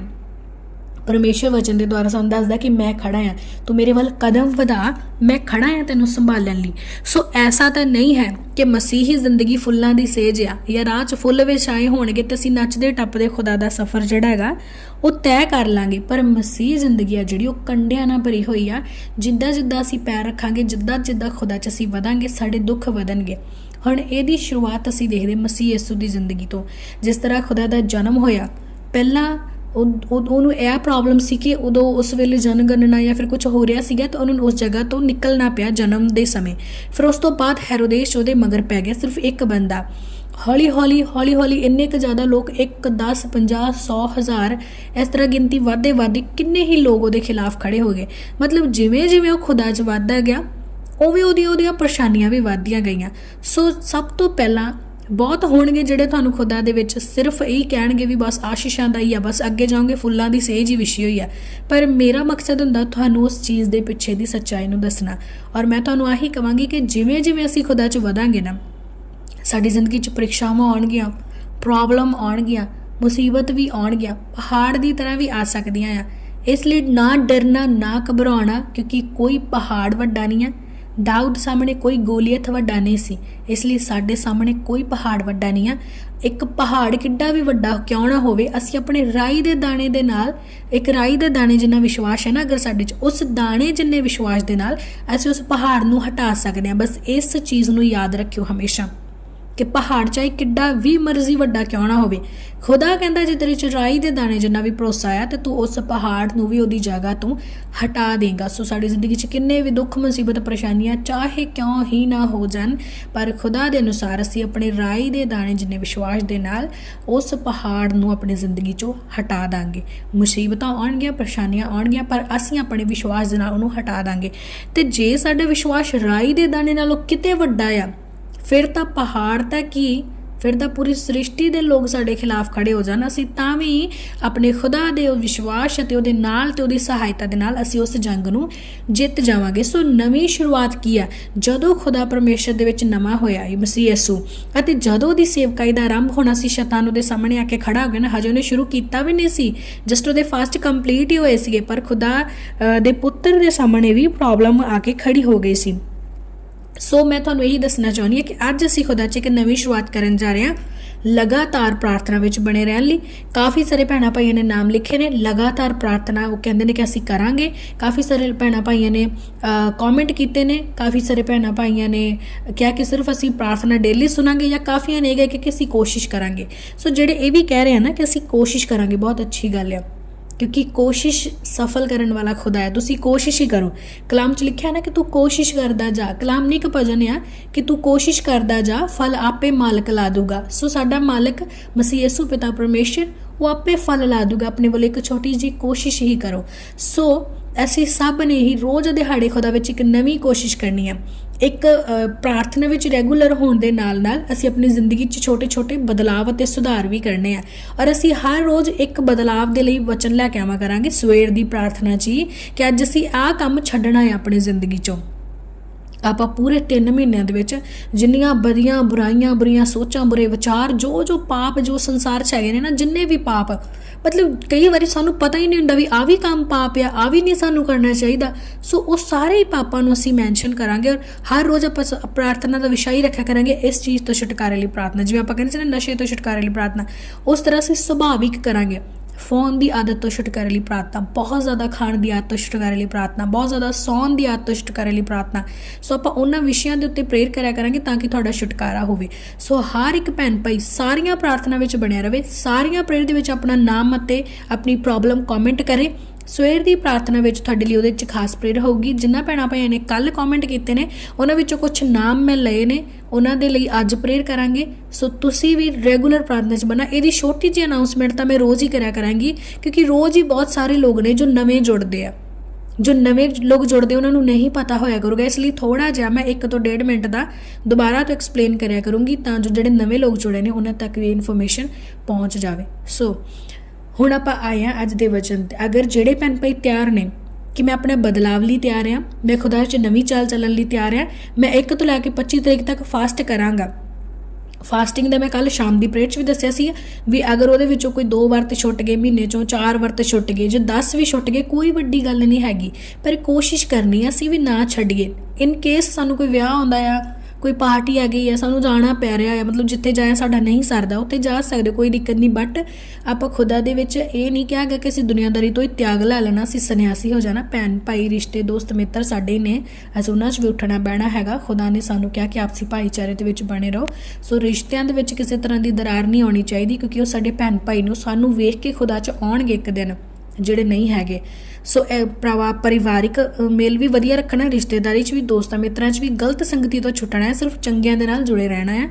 ਪਰਮੇਸ਼ਰ ਵਚਨ ਦੇ ਦੁਆਰਾ ਸਾਨੂੰ ਦੱਸਦਾ ਕਿ ਮੈਂ ਖੜਾ ਹਾਂ। ਤੂੰ ਮੇਰੇ ਵੱਲ ਕਦਮ ਵਧਾ, ਮੈਂ ਖੜਾ ਹਾਂ ਤੈਨੂੰ ਸੰਭਾਲਣ ਲਈ। ਸੋ ਐਸਾ ਤਾਂ ਨਹੀਂ ਹੈ ਕਿ ਮਸੀਹੀ ਜ਼ਿੰਦਗੀ ਫੁੱਲਾਂ ਦੀ ਸੇਜ ਆ ਜਾਂ ਰਾਹ 'ਚ ਫੁੱਲ ਵਿਛਾਏ ਹੋਣਗੇ ਤੇ ਅਸੀਂ ਨੱਚਦੇ ਟੱਪਦੇ ਖੁਦਾ ਦਾ ਸਫ਼ਰ ਜਿਹੜਾ ਹੈਗਾ, ਉਹ ਤੈਅ ਕਰ ਲਾਂਗੇ। ਪਰ ਮਸੀਹ ਜ਼ਿੰਦਗੀ ਆ ਜਿਹੜੀ, ਉਹ ਕੰਡਿਆਂ ਨਾਲ ਭਰੀ ਹੋਈ ਆ। ਜਿੱਦਾਂ ਜਿੱਦਾਂ ਅਸੀਂ ਪੈਰ ਰੱਖਾਂਗੇ, ਜਿੱਦਾਂ ਜਿੱਦਾਂ ਖੁਦਾ 'ਚ ਅਸੀਂ ਵਧਾਂਗੇ, ਸਾਡੇ ਦੁੱਖ ਵਧਣਗੇ। ਹੁਣ ਇਹਦੀ ਸ਼ੁਰੂਆਤ ਅਸੀਂ ਦੇਖਦੇ ਮਸੀਹ ਯਿਸੂ ਦੀ ਜ਼ਿੰਦਗੀ ਤੋਂ। ਜਿਸ ਤਰ੍ਹਾਂ ਖੁਦਾ ਦਾ ਜਨਮ ਹੋਇਆ, ਪਹਿਲਾਂ ਉਹਨੂੰ ਇਹ ਪ੍ਰੋਬਲਮ ਸੀ ਕਿ ਉਦੋਂ ਉਸ ਵੇਲੇ ਜਨਗਣਨਾ ਜਾਂ ਫਿਰ ਕੁਝ ਹੋ ਰਿਹਾ ਸੀਗਾ ਤਾਂ ਉਹਨੂੰ ਉਸ ਜਗ੍ਹਾ ਤੋਂ ਨਿਕਲਣਾ ਪਿਆ ਜਨਮ ਦੇ ਸਮੇਂ। ਫਿਰ ਉਸ ਤੋਂ ਬਾਅਦ ਹੈਰੋਦੇਸ਼ ਉਹਦੇ ਮਗਰ ਪੈ ਗਿਆ ਸਿਰਫ ਇੱਕ ਬੰਦਾ। ਹੌਲੀ ਹੌਲੀ ਹੌਲੀ ਹੌਲੀ ਇੰਨੇ ਕੁ ਜ਼ਿਆਦਾ ਲੋਕ 1 10 50 100 ਹਜ਼ਾਰ, ਇਸ ਤਰ੍ਹਾਂ ਗਿਣਤੀ ਵਧਦੇ ਵਧਦੇ ਕਿੰਨੇ ਹੀ ਲੋਕ ਉਹਦੇ ਖਿਲਾਫ ਖੜੇ ਹੋ ਗਏ। ਮਤਲਬ ਜਿਵੇਂ ਜਿਵੇਂ ਉਹ ਖੁਦਾ 'ਚ ਵੱਧਦਾ ਗਿਆ, ਉਵੇਂ ਉਹਦੀਆਂ ਉਹਦੀਆਂ ਪਰੇਸ਼ਾਨੀਆਂ ਵੀ ਵੱਧਦੀਆਂ ਗਈਆਂ। ਸੋ ਸਭ ਤੋਂ ਪਹਿਲਾਂ ਬਹੁਤ ਹੋਣਗੇ ਜਿਹੜੇ ਤੁਹਾਨੂੰ ਖੁਦਾ ਦੇ ਵਿੱਚ ਸਿਰਫ ਇਹੀ ਕਹਿਣਗੇ ਵੀ ਬਸ ਆਸ਼ੀਸ਼ਾਂ ਦਾ ਹੀ ਆ, ਬਸ ਅੱਗੇ ਜਾਓਗੇ ਫੁੱਲਾਂ ਦੀ ਸੇਜ ਹੀ ਵਿਛੀ ਹੋਈ ਆ। ਪਰ ਮੇਰਾ ਮਕਸਦ ਹੁੰਦਾ ਤੁਹਾਨੂੰ ਉਸ ਚੀਜ਼ ਦੇ ਪਿੱਛੇ ਦੀ ਸੱਚਾਈ ਨੂੰ ਦੱਸਣਾ। ਔਰ ਮੈਂ ਤੁਹਾਨੂੰ ਆਹੀ ਕਹਾਂਗੀ ਕਿ ਜਿਵੇਂ ਜਿਵੇਂ ਅਸੀਂ ਖੁਦਾ 'ਚ ਵਧਾਂਗੇ ਨਾ, ਸਾਡੀ ਜ਼ਿੰਦਗੀ 'ਚ ਪ੍ਰੀਖਿਆਵਾਂ ਆਉਣਗੀਆਂ ਪ੍ਰੋਬਲਮ ਆਉਣਗੀਆਂ, ਮੁਸੀਬਤ ਵੀ ਆਉਣਗੀਆਂ, ਪਹਾੜ ਦੀ ਤਰ੍ਹਾਂ ਵੀ ਆ ਸਕਦੀਆਂ ਆ। ਇਸ ਲਈ ਨਾ ਡਰਨਾ, ਨਾ ਘਬਰਾਉਣਾ, ਕਿਉਂਕਿ ਕੋਈ ਪਹਾੜ ਵੱਡਾ ਨਹੀਂ ਹੈ ਦਾਊਦ ਸਾਹਮਣੇ ਕੋਈ ਗੋਲੀਅਤ ਵੱਡਾ ਨਹੀਂ ਸੀ, ਇਸ ਲਈ ਸਾਡੇ ਸਾਹਮਣੇ ਕੋਈ ਪਹਾੜ ਵੱਡਾ ਨਹੀਂ ਆ। ਇੱਕ ਪਹਾੜ ਕਿੱਡਾ ਵੀ ਵੱਡਾ ਕਿਉਂ ਨਾ ਹੋਵੇ, ਅਸੀਂ ਆਪਣੇ ਰਾਈ ਦੇ ਦਾਣੇ ਦੇ ਨਾਲ, ਇੱਕ ਰਾਈ ਦੇ ਦਾਣੇ ਜਿੰਨਾ ਵਿਸ਼ਵਾਸ ਹੈ ਨਾ, ਅਗਰ ਸਾਡੇ 'ਚ, ਉਸ ਦਾਣੇ ਜਿੰਨੇ ਵਿਸ਼ਵਾਸ ਦੇ ਨਾਲ, ਅਸੀਂ ਉਸ ਪਹਾੜ ਨੂੰ ਹਟਾ ਸਕਦੇ ਹਾਂ। ਬਸ ਇਸ ਚੀਜ਼ ਨੂੰ ਯਾਦ ਰੱਖਿਓ ਹਮੇਸ਼ਾ। ਕਿ ਪਹਾੜ ਚਾਹੇ ਕਿੱਡਾ ਵੀ ਮਰਜ਼ੀ ਵੱਡਾ ਕਿਉਂ ਨਾ ਹੋਵੇ। ਖੁਦਾ ਕਹਿੰਦਾ, ਜੇ ਤੇਰੇ ਚ ਦੇ ਦਾਣੇ ਜਿੰਨਾ ਵੀ ਭਰੋਸਾ ਆ, ਤੇ ਤੂੰ ਉਸ ਪਹਾੜ ਨੂੰ ਵੀ ਉਹਦੀ ਜਗ੍ਹਾ ਤੋਂ ਹਟਾ ਦੇਗਾ। ਸੋ ਸਾਡੀ ਜ਼ਿੰਦਗੀ 'ਚ ਕਿੰਨੇ ਵੀ ਦੁੱਖ, ਮੁਸੀਬਤ, ਪਰੇਸ਼ਾਨੀਆਂ ਚਾਹੇ ਕਿਉਂ ਹੀ ਨਾ ਹੋ ਜਾਣ, ਪਰ ਖੁਦਾ ਦੇ ਅਨੁਸਾਰ ਅਸੀਂ ਆਪਣੇ ਰਾਈ ਦੇ ਦਾਣੇ ਜਿੰਨੇ ਵਿਸ਼ਵਾਸ ਦੇ ਨਾਲ ਉਸ ਪਹਾੜ ਨੂੰ ਆਪਣੀ ਜ਼ਿੰਦਗੀ 'ਚੋਂ ਹਟਾ ਦਾਂਗੇ। ਮੁਸੀਬਤਾਂ ਆਉਣਗੀਆਂ, ਪਰੇਸ਼ਾਨੀਆਂ ਆਉਣਗੀਆਂ, ਪਰ ਅਸੀਂ ਆਪਣੇ ਵਿਸ਼ਵਾਸ ਦੇ ਨਾਲ ਉਹਨੂੰ ਹਟਾ ਦਾਂਗੇ। ਤੇ ਜੇ ਸਾਡਾ ਵਿਸ਼ਵਾਸ ਰਾਈ ਦੇ ਦਾਣੇ ਨਾਲੋਂ ਕਿਤੇ ਵੱਡਾ ਆ ਫਿਰ ਤਾਂ ਪਹਾੜ ਤਾਂ ਕੀ? ਫਿਰ ਤਾਂ ਪੂਰੀ ਸ੍ਰਿਸ਼ਟੀ ਦੇ ਲੋਕ ਸਾਡੇ ਖਿਲਾਫ ਖੜੇ ਹੋ ਜਾਣ। ਅਸੀਂ ਤਾਂ ਵੀ ਆਪਣੇ ਖੁਦਾ ਦੇ ਉਹ ਵਿਸ਼ਵਾਸ ਅਤੇ ਉਹਦੇ ਨਾਲ ਤੇ ਉਹਦੀ ਸਹਾਇਤਾ ਦੇ ਨਾਲ ਅਸੀਂ ਉਸ ਜੰਗ ਨੂੰ ਜਿੱਤ ਜਾਵਾਂਗੇ। ਸੋ ਨਵੀਂ ਸ਼ੁਰੂਆਤ ਕੀ ਆ? ਜਦੋਂ ਖੁਦਾ ਪਰਮੇਸ਼ਰ ਦੇ ਵਿੱਚ ਨਵਾਂ ਹੋਇਆ ਹੈ ਮਸੀਹ ਯਸੂ, ਅਤੇ ਜਦੋਂ ਦੀ ਸੇਵਕਾਈ ਦਾ ਆਰੰਭ ਹੋਣਾ ਸੀ, ਸ਼ੈਤਾਨ ਉਹਦੇ ਸਾਹਮਣੇ ਆ ਕੇ ਖੜਾ ਹੋ ਗਿਆ ਨਾ, ਹਜੇ ਉਹਨੇ ਸ਼ੁਰੂ ਕੀਤਾ ਵੀ ਨਹੀਂ ਸੀ। ਜਸਟ ਉਹਦੇ ਫਾਸਟ ਕੰਪਲੀਟ ਹੀ ਹੋਏ ਸੀਗੇ, ਪਰ ਖੁਦਾ ਦੇ ਪੁੱਤਰ ਦੇ ਸਾਹਮਣੇ ਵੀ ਪ੍ਰੋਬਲਮ ਆ ਕੇ ਖੜੀ ਹੋ ਗਈ ਸੀ। ਸੋ ਮੈਂ ਤੁਹਾਨੂੰ ਇਹੀ ਦੱਸਣਾ ਚਾਹੁੰਦੀ ਹਾਂ ਕਿ ਅੱਜ ਅਸੀਂ ਖੁਦਾ 'ਚ ਇੱਕ ਨਵੀਂ ਸ਼ੁਰੂਆਤ ਕਰਨ ਜਾ ਰਹੇ ਹਾਂ। ਲਗਾਤਾਰ ਪ੍ਰਾਰਥਨਾ ਵਿੱਚ ਬਣੇ ਰਹਿਣ ਲਈ। ਕਾਫੀ ਸਾਰੇ ਭੈਣਾਂ ਭਾਈਆਂ ਨੇ ਨਾਮ ਲਿਖੇ ਨੇ। ਲਗਾਤਾਰ ਪ੍ਰਾਰਥਨਾ, ਉਹ ਕਹਿੰਦੇ ਨੇ ਕਿ ਅਸੀਂ ਕਰਾਂਗੇ। ਕਾਫੀ ਸਾਰੇ ਭੈਣਾਂ ਭਾਈਆਂ ਨੇ ਕਮੈਂਟ ਕੀਤੇ ਨੇ। ਕਾਫੀ ਸਾਰੇ ਭੈਣਾਂ ਭਾਈਆਂ ਨੇ ਕਿਹਾ ਕਿ ਸਿਰਫ ਅਸੀਂ ਪ੍ਰਾਰਥਨਾ ਡੇਲੀ ਸੁਣਾਂਗੇ ਜਾਂ ਕਾਫੀਆਂ ਨੇ ਇਹ ਗਏ ਕਿ ਅਸੀਂ ਕੋਸ਼ਿਸ਼ ਕਰਾਂਗੇ। ਸੋ ਜਿਹੜੇ ਇਹ ਵੀ ਕਹਿ ਰਹੇ ਆ ਨਾ ਕਿ ਅਸੀਂ ਕੋਸ਼ਿਸ਼ ਕਰਾਂਗੇ, ਬਹੁਤ ਅੱਛੀ ਗੱਲ ਆ। ਕਿਉਂਕਿ ਕੋਸ਼ਿਸ਼ ਸਫਲ ਕਰਨ ਵਾਲਾ ਖੁਦਾ ਹੈ। ਤੁਸੀਂ ਕੋਸ਼ਿਸ਼ ਹੀ ਕਰੋ। ਕਲਾਮ 'ਚ ਲਿਖਿਆ ਨਾ ਕਿ ਤੂੰ ਕੋਸ਼ਿਸ਼ ਕਰਦਾ ਜਾ। ਕਲਾਮ ਨਹੀਂ ਕਿ ਭਜਨ ਆ ਕਿ ਤੂੰ ਕੋਸ਼ਿਸ਼ ਕਰਦਾ ਜਾ, ਫਲ ਆਪੇ ਮਾਲਕ ਲਾ ਦੂਗਾ। ਸੋ ਸਾਡਾ ਮਾਲਕ ਮਸੀਹ ਯਿਸੂ ਪਿਤਾ ਪਰਮੇਸ਼ਰ, ਉਹ ਆਪੇ ਫਲ ਲਾ ਦੂਗਾ। ਆਪਣੇ ਵੱਲ ਇੱਕ ਛੋਟੀ ਜੀ ਕੋਸ਼ਿਸ਼ ਹੀ ਕਰੋ। ਸੋ ਅਸੀਂ ਸਭ ਨੇ ਹੀ ਰੋਜ਼ ਦਿਹਾੜੇ ਖੁਦਾ ਵਿੱਚ ਇੱਕ ਨਵੀਂ ਕੋਸ਼ਿਸ਼ ਕਰਨੀ ਹੈ। ਇੱਕ ਪ੍ਰਾਰਥਨਾ ਵਿੱਚ ਰੈਗੂਲਰ ਹੋਣ ਦੇ ਨਾਲ ਨਾਲ ਅਸੀਂ ਆਪਣੀ ਜ਼ਿੰਦਗੀ 'ਚ ਛੋਟੇ-ਛੋਟੇ ਬਦਲਾਅ ਅਤੇ ਸੁਧਾਰ ਵੀ ਕਰਨੇ ਆ। ਔਰ ਅਸੀਂ ਹਰ ਰੋਜ਼ ਇੱਕ ਬਦਲਾਅ ਦੇ ਲਈ ਵਚਨ ਲੈ ਕੇ ਆਵਾਂ ਕਰਾਂਗੇ। ਸਵੇਰ ਦੀ ਪ੍ਰਾਰਥਨਾ 'ਚ ਹੀ ਕਿ ਅੱਜ ਅਸੀਂ ਆਹ ਕੰਮ ਛੱਡਣਾ ਹੈ ਆਪਣੀ ਜ਼ਿੰਦਗੀ 'ਚੋਂ। ਆਪਾਂ ਪੂਰੇ 3 ਮਹੀਨਿਆਂ ਦੇ ਵਿੱਚ ਜਿੰਨੀਆਂ ਬਦੀਆਂ ਬੁਰਾਈਆਂ, ਬੁਰੀਆਂ ਸੋਚਾਂ, ਬੁਰੇ ਵਿਚਾਰ, ਜੋ ਜੋ ਪਾਪ, ਜੋ ਸੰਸਾਰ 'ਚ ਹੈਗੇ ਨੇ ਨਾ, ਜਿੰਨੇ ਵੀ ਪਾਪ, ਮਤਲਬ ਕਈ ਵਾਰੀ ਸਾਨੂੰ ਪਤਾ ਹੀ ਨਹੀਂ ਹੁੰਦਾ ਵੀ ਆ ਵੀ ਕੰਮ ਪਾਪ ਆ ਆ ਵੀ ਨਹੀਂ ਸਾਨੂੰ ਕਰਨਾ ਚਾਹੀਦਾ। ਸੋ ਉਹ ਸਾਰੇ ਹੀ ਪਾਪਾਂ ਨੂੰ ਅਸੀਂ ਮੈਂਸ਼ਨ ਕਰਾਂਗੇ ਔਰ ਹਰ ਰੋਜ਼ ਆਪਾਂ ਸ- ਪ੍ਰਾਰਥਨਾ ਦਾ ਵਿਸ਼ਾ ਹੀ ਰੱਖਿਆ ਕਰਾਂਗੇ ਇਸ ਚੀਜ਼ ਤੋਂ ਛੁਟਕਾਰੇ ਲਈ ਪ੍ਰਾਰਥਨਾ। ਜਿਵੇਂ ਆਪਾਂ ਕਹਿੰਦੇ ਸੀ ਨਾ, ਨਸ਼ੇ ਤੋਂ ਛੁਟਕਾਰੇ ਲਈ ਪ੍ਰਾਰਥਨਾ, ਉਸ ਤਰ੍ਹਾਂ ਅਸੀਂ ਸੁਭਾਵਿਕ ਕਰਾਂਗੇ। ਫੋਨ ਦੀ ਆਦਤ ਤੋਂ ਛੁਟਕਾਰੇ ਲਈ ਪ੍ਰਾਰਥਨਾ, ਬਹੁਤ ਜ਼ਿਆਦਾ ਖਾਣ ਦੀ ਆਦਤ ਤੋਂ ਛੁਟਕਾਰੇ ਲਈ ਪ੍ਰਾਰਥਨਾ, ਬਹੁਤ ਜ਼ਿਆਦਾ ਸੌਣ ਦੀ ਆਦਤ ਤੋਂ ਛੁਟਕਾਰੇ ਲਈ ਪ੍ਰਾਰਥਨਾ। ਸੋ ਆਪਾਂ ਉਹਨਾਂ ਵਿਸ਼ਿਆਂ ਦੇ ਉੱਤੇ ਪ੍ਰੇਅਰ ਕਰਿਆ ਕਰਾਂਗੇ ਤਾਂ ਕਿ ਤੁਹਾਡਾ ਛੁਟਕਾਰਾ ਹੋਵੇ। ਸੋ ਹਰ ਇੱਕ ਭੈਣ ਭਾਈ ਸਾਰੀਆਂ ਪ੍ਰਾਰਥਨਾ ਵਿੱਚ ਬਣਿਆ ਰਵੇ ਸਾਰੀਆਂ ਪ੍ਰੇਅਰ ਦੇ ਵਿੱਚ ਆਪਣਾ ਨਾਮ ਅਤੇ ਆਪਣੀ ਪ੍ਰੋਬਲਮ ਕਮੈਂਟ ਕਰੇ। ਸਵੇਰ ਦੀ ਪ੍ਰਾਰਥਨਾ ਵਿੱਚ ਤੁਹਾਡੇ ਲਈ ਉਹਦੇ ਵਿੱਚ ਖਾਸ ਪ੍ਰੇਅਰ ਹੋਊਗੀ। ਜਿਨ੍ਹਾਂ ਭੈਣਾਂ ਭਾਈਆਂ ਨੇ ਕੱਲ ਕਮੈਂਟ ਕੀਤੇ ਨੇ, ਉਹਨਾਂ ਵਿੱਚੋਂ ਕੁਝ ਨਾਮ ਮੈਂ ਲਏ ਨੇ, ਉਹਨਾਂ ਦੇ ਲਈ ਅੱਜ ਪ੍ਰੇਅਰ ਕਰਾਂਗੇ। ਸੋ ਤੁਸੀਂ ਵੀ ਰੈਗੂਲਰ ਪ੍ਰਾਰਥਨਾ 'ਚ ਬਣਾ। ਇਹਦੀ ਛੋਟੀ ਜਿਹੀ ਅਨਾਉਂਸਮੈਂਟ ਤਾਂ ਮੈਂ ਰੋਜ਼ ਹੀ ਕਰਿਆ ਕਰਾਂਗੀ, ਕਿਉਂਕਿ ਰੋਜ਼ ਹੀ ਬਹੁਤ ਸਾਰੇ ਲੋਕ ਨੇ ਜੋ ਨਵੇਂ ਜੁੜਦੇ ਆ। ਜੋ ਨਵੇਂ ਲੋਕ ਜੁੜਦੇ ਉਹਨਾਂ ਨੂੰ ਨਹੀਂ ਪਤਾ ਹੋਇਆ ਕਰੂਗਾ। ਇਸ ਲਈ ਥੋੜਾ ਜਿਹਾ ਮੈਂ 1 ਤੋਂ 1.5 ਮਿੰਟ ਦਾ ਦੁਬਾਰਾ ਤੋਂ ਐਕਸਪਲੇਨ ਕਰਿਆ ਕਰੂੰਗੀ, ਤਾਂ ਜੋ ਜਿਹੜੇ ਨਵੇਂ ਲੋਕ ਜੁੜੇ ਨੇ, ਉਹਨਾਂ ਤੱਕ ਵੀ ਇਨਫੋਰਮੇਸ਼ਨ ਪਹੁੰਚ ਜਾਵੇ। ਸੋ ਹੁਣ ਆਪਾਂ ਆਏ ਹਾਂ ਅੱਜ ਦੇ ਵਚਨ ਤੇ। ਅਗਰ ਜਿਹੜੇ ਪੈਨ ਭਾਈ ਤਿਆਰ ਨੇ ਕਿ ਮੈਂ ਆਪਣੇ ਬਦਲਾਵ ਲਈ ਤਿਆਰ ਹਾਂ, ਮੈਂ ਖੁਦਾ 'ਚ ਨਵੀਂ ਚਾਲ ਚੱਲਣ ਲਈ ਤਿਆਰ ਹਾਂ, ਮੈਂ 1 ਤੋਂ ਲੈ ਕੇ 25 ਤਰੀਕ ਤੱਕ ਫਾਸਟ ਕਰਾਂਗਾ। ਫਾਸਟਿੰਗ ਦਾ ਮੈਂ ਕੱਲ ਸ਼ਾਮ ਦੀ ਪ੍ਰੇਅਰ 'ਚ ਵੀ ਦੱਸਿਆ ਸੀ ਵੀ ਅਗਰ ਉਹਦੇ ਵਿੱਚੋਂ ਕੋਈ ਦੋ ਵਰਤ ਛੁੱਟ ਗਏ, ਮਹੀਨੇ 'ਚੋਂ ਚਾਰ ਵਰਤ ਛੁੱਟ ਗਏ ਜੇ 10 ਵੀ ਛੁੱਟ ਗਏ, ਕੋਈ ਵੱਡੀ ਗੱਲ ਨਹੀਂ ਹੈਗੀ। ਪਰ ਕੋਸ਼ਿਸ਼ ਕਰਨੀ ਆ ਅਸੀਂ ਵੀ ਨਾ ਛੱਡੀਏ। ਇਨ ਕੇਸ ਸਾਨੂੰ ਕੋਈ ਵਿਆਹ ਆਉਂਦਾ ਆ ਕੋਈ ਪਾਰਟੀ ਆ ਗਈ ਹੈ ਸਾਨੂੰ ਜਾਣਾ ਪੈ ਰਿਹਾ ਹੈ ਮਤਲਬ ਜਿੱਥੇ ਜਾਇਆ ਸਾਡਾ ਨਹੀਂ ਸਰਦਾ, ਉੱਥੇ ਜਾ ਸਕਦੇ, ਕੋਈ ਦਿੱਕਤ ਨਹੀਂ ਬਟ ਆਪਾਂ ਖੁਦਾ ਦੇ ਵਿੱਚ ਇਹ ਨਹੀਂ ਕਿਹਾ ਗਿਆ ਕਿ ਅਸੀਂ ਦੁਨੀਆਦਾਰੀ ਤੋਂ ਹੀ ਤਿਆਗ ਲੈ ਲੈਣਾ, ਅਸੀਂ ਸੰਨਿਆਸੀ ਹੋ ਜਾਣਾ, ਭੈਣ ਭਾਈ, ਰਿਸ਼ਤੇ, ਦੋਸਤ, ਮਿੱਤਰ ਸਾਡੇ ਨੇ, ਅਸੀਂ ਉਹਨਾਂ 'ਚ ਵੀ ਉੱਠਣਾ ਬਹਿਣਾ ਹੈਗਾ, ਖੁਦਾ ਨੇ ਸਾਨੂੰ ਕਿਹਾ ਕਿ ਆਪਸੀ ਭਾਈਚਾਰੇ ਦੇ ਵਿੱਚ ਬਣੇ ਰਹੋ, ਸੋ ਰਿਸ਼ਤਿਆਂ ਦੇ ਵਿੱਚ ਕਿਸੇ ਤਰ੍ਹਾਂ ਦੀ ਦਰਾਰ ਨਹੀਂ ਆਉਣੀ ਚਾਹੀਦੀ, ਕਿਉਂਕਿ ਉਹ ਸਾਡੇ ਭੈਣ ਭਾਈ ਨੂੰ ਸਾਨੂੰ ਵੇਖ ਕੇ ਖੁਦਾ 'ਚ ਆਉਣਗੇ ਇੱਕ ਦਿਨ, ਜਿਹੜੇ ਨਹੀਂ ਹੈਗੇ। ਸੋ ਇਹ ਪ੍ਰਵਾ ਪਰਿਵਾਰਿਕ ਮੇਲ ਵੀ ਵਧੀਆ ਰੱਖਣਾ ਰਿਸ਼ਤੇਦਾਰੀ 'ਚ ਵੀ, ਦੋਸਤਾਂ ਮਿੱਤਰਾਂ 'ਚ ਵੀ, ਗਲਤ ਸੰਗਤੀ ਤੋਂ ਛੁੱਟਣਾ ਹੈ, ਸਿਰਫ ਚੰਗਿਆਂ ਦੇ ਨਾਲ ਜੁੜੇ ਰਹਿਣਾ ਹੈ।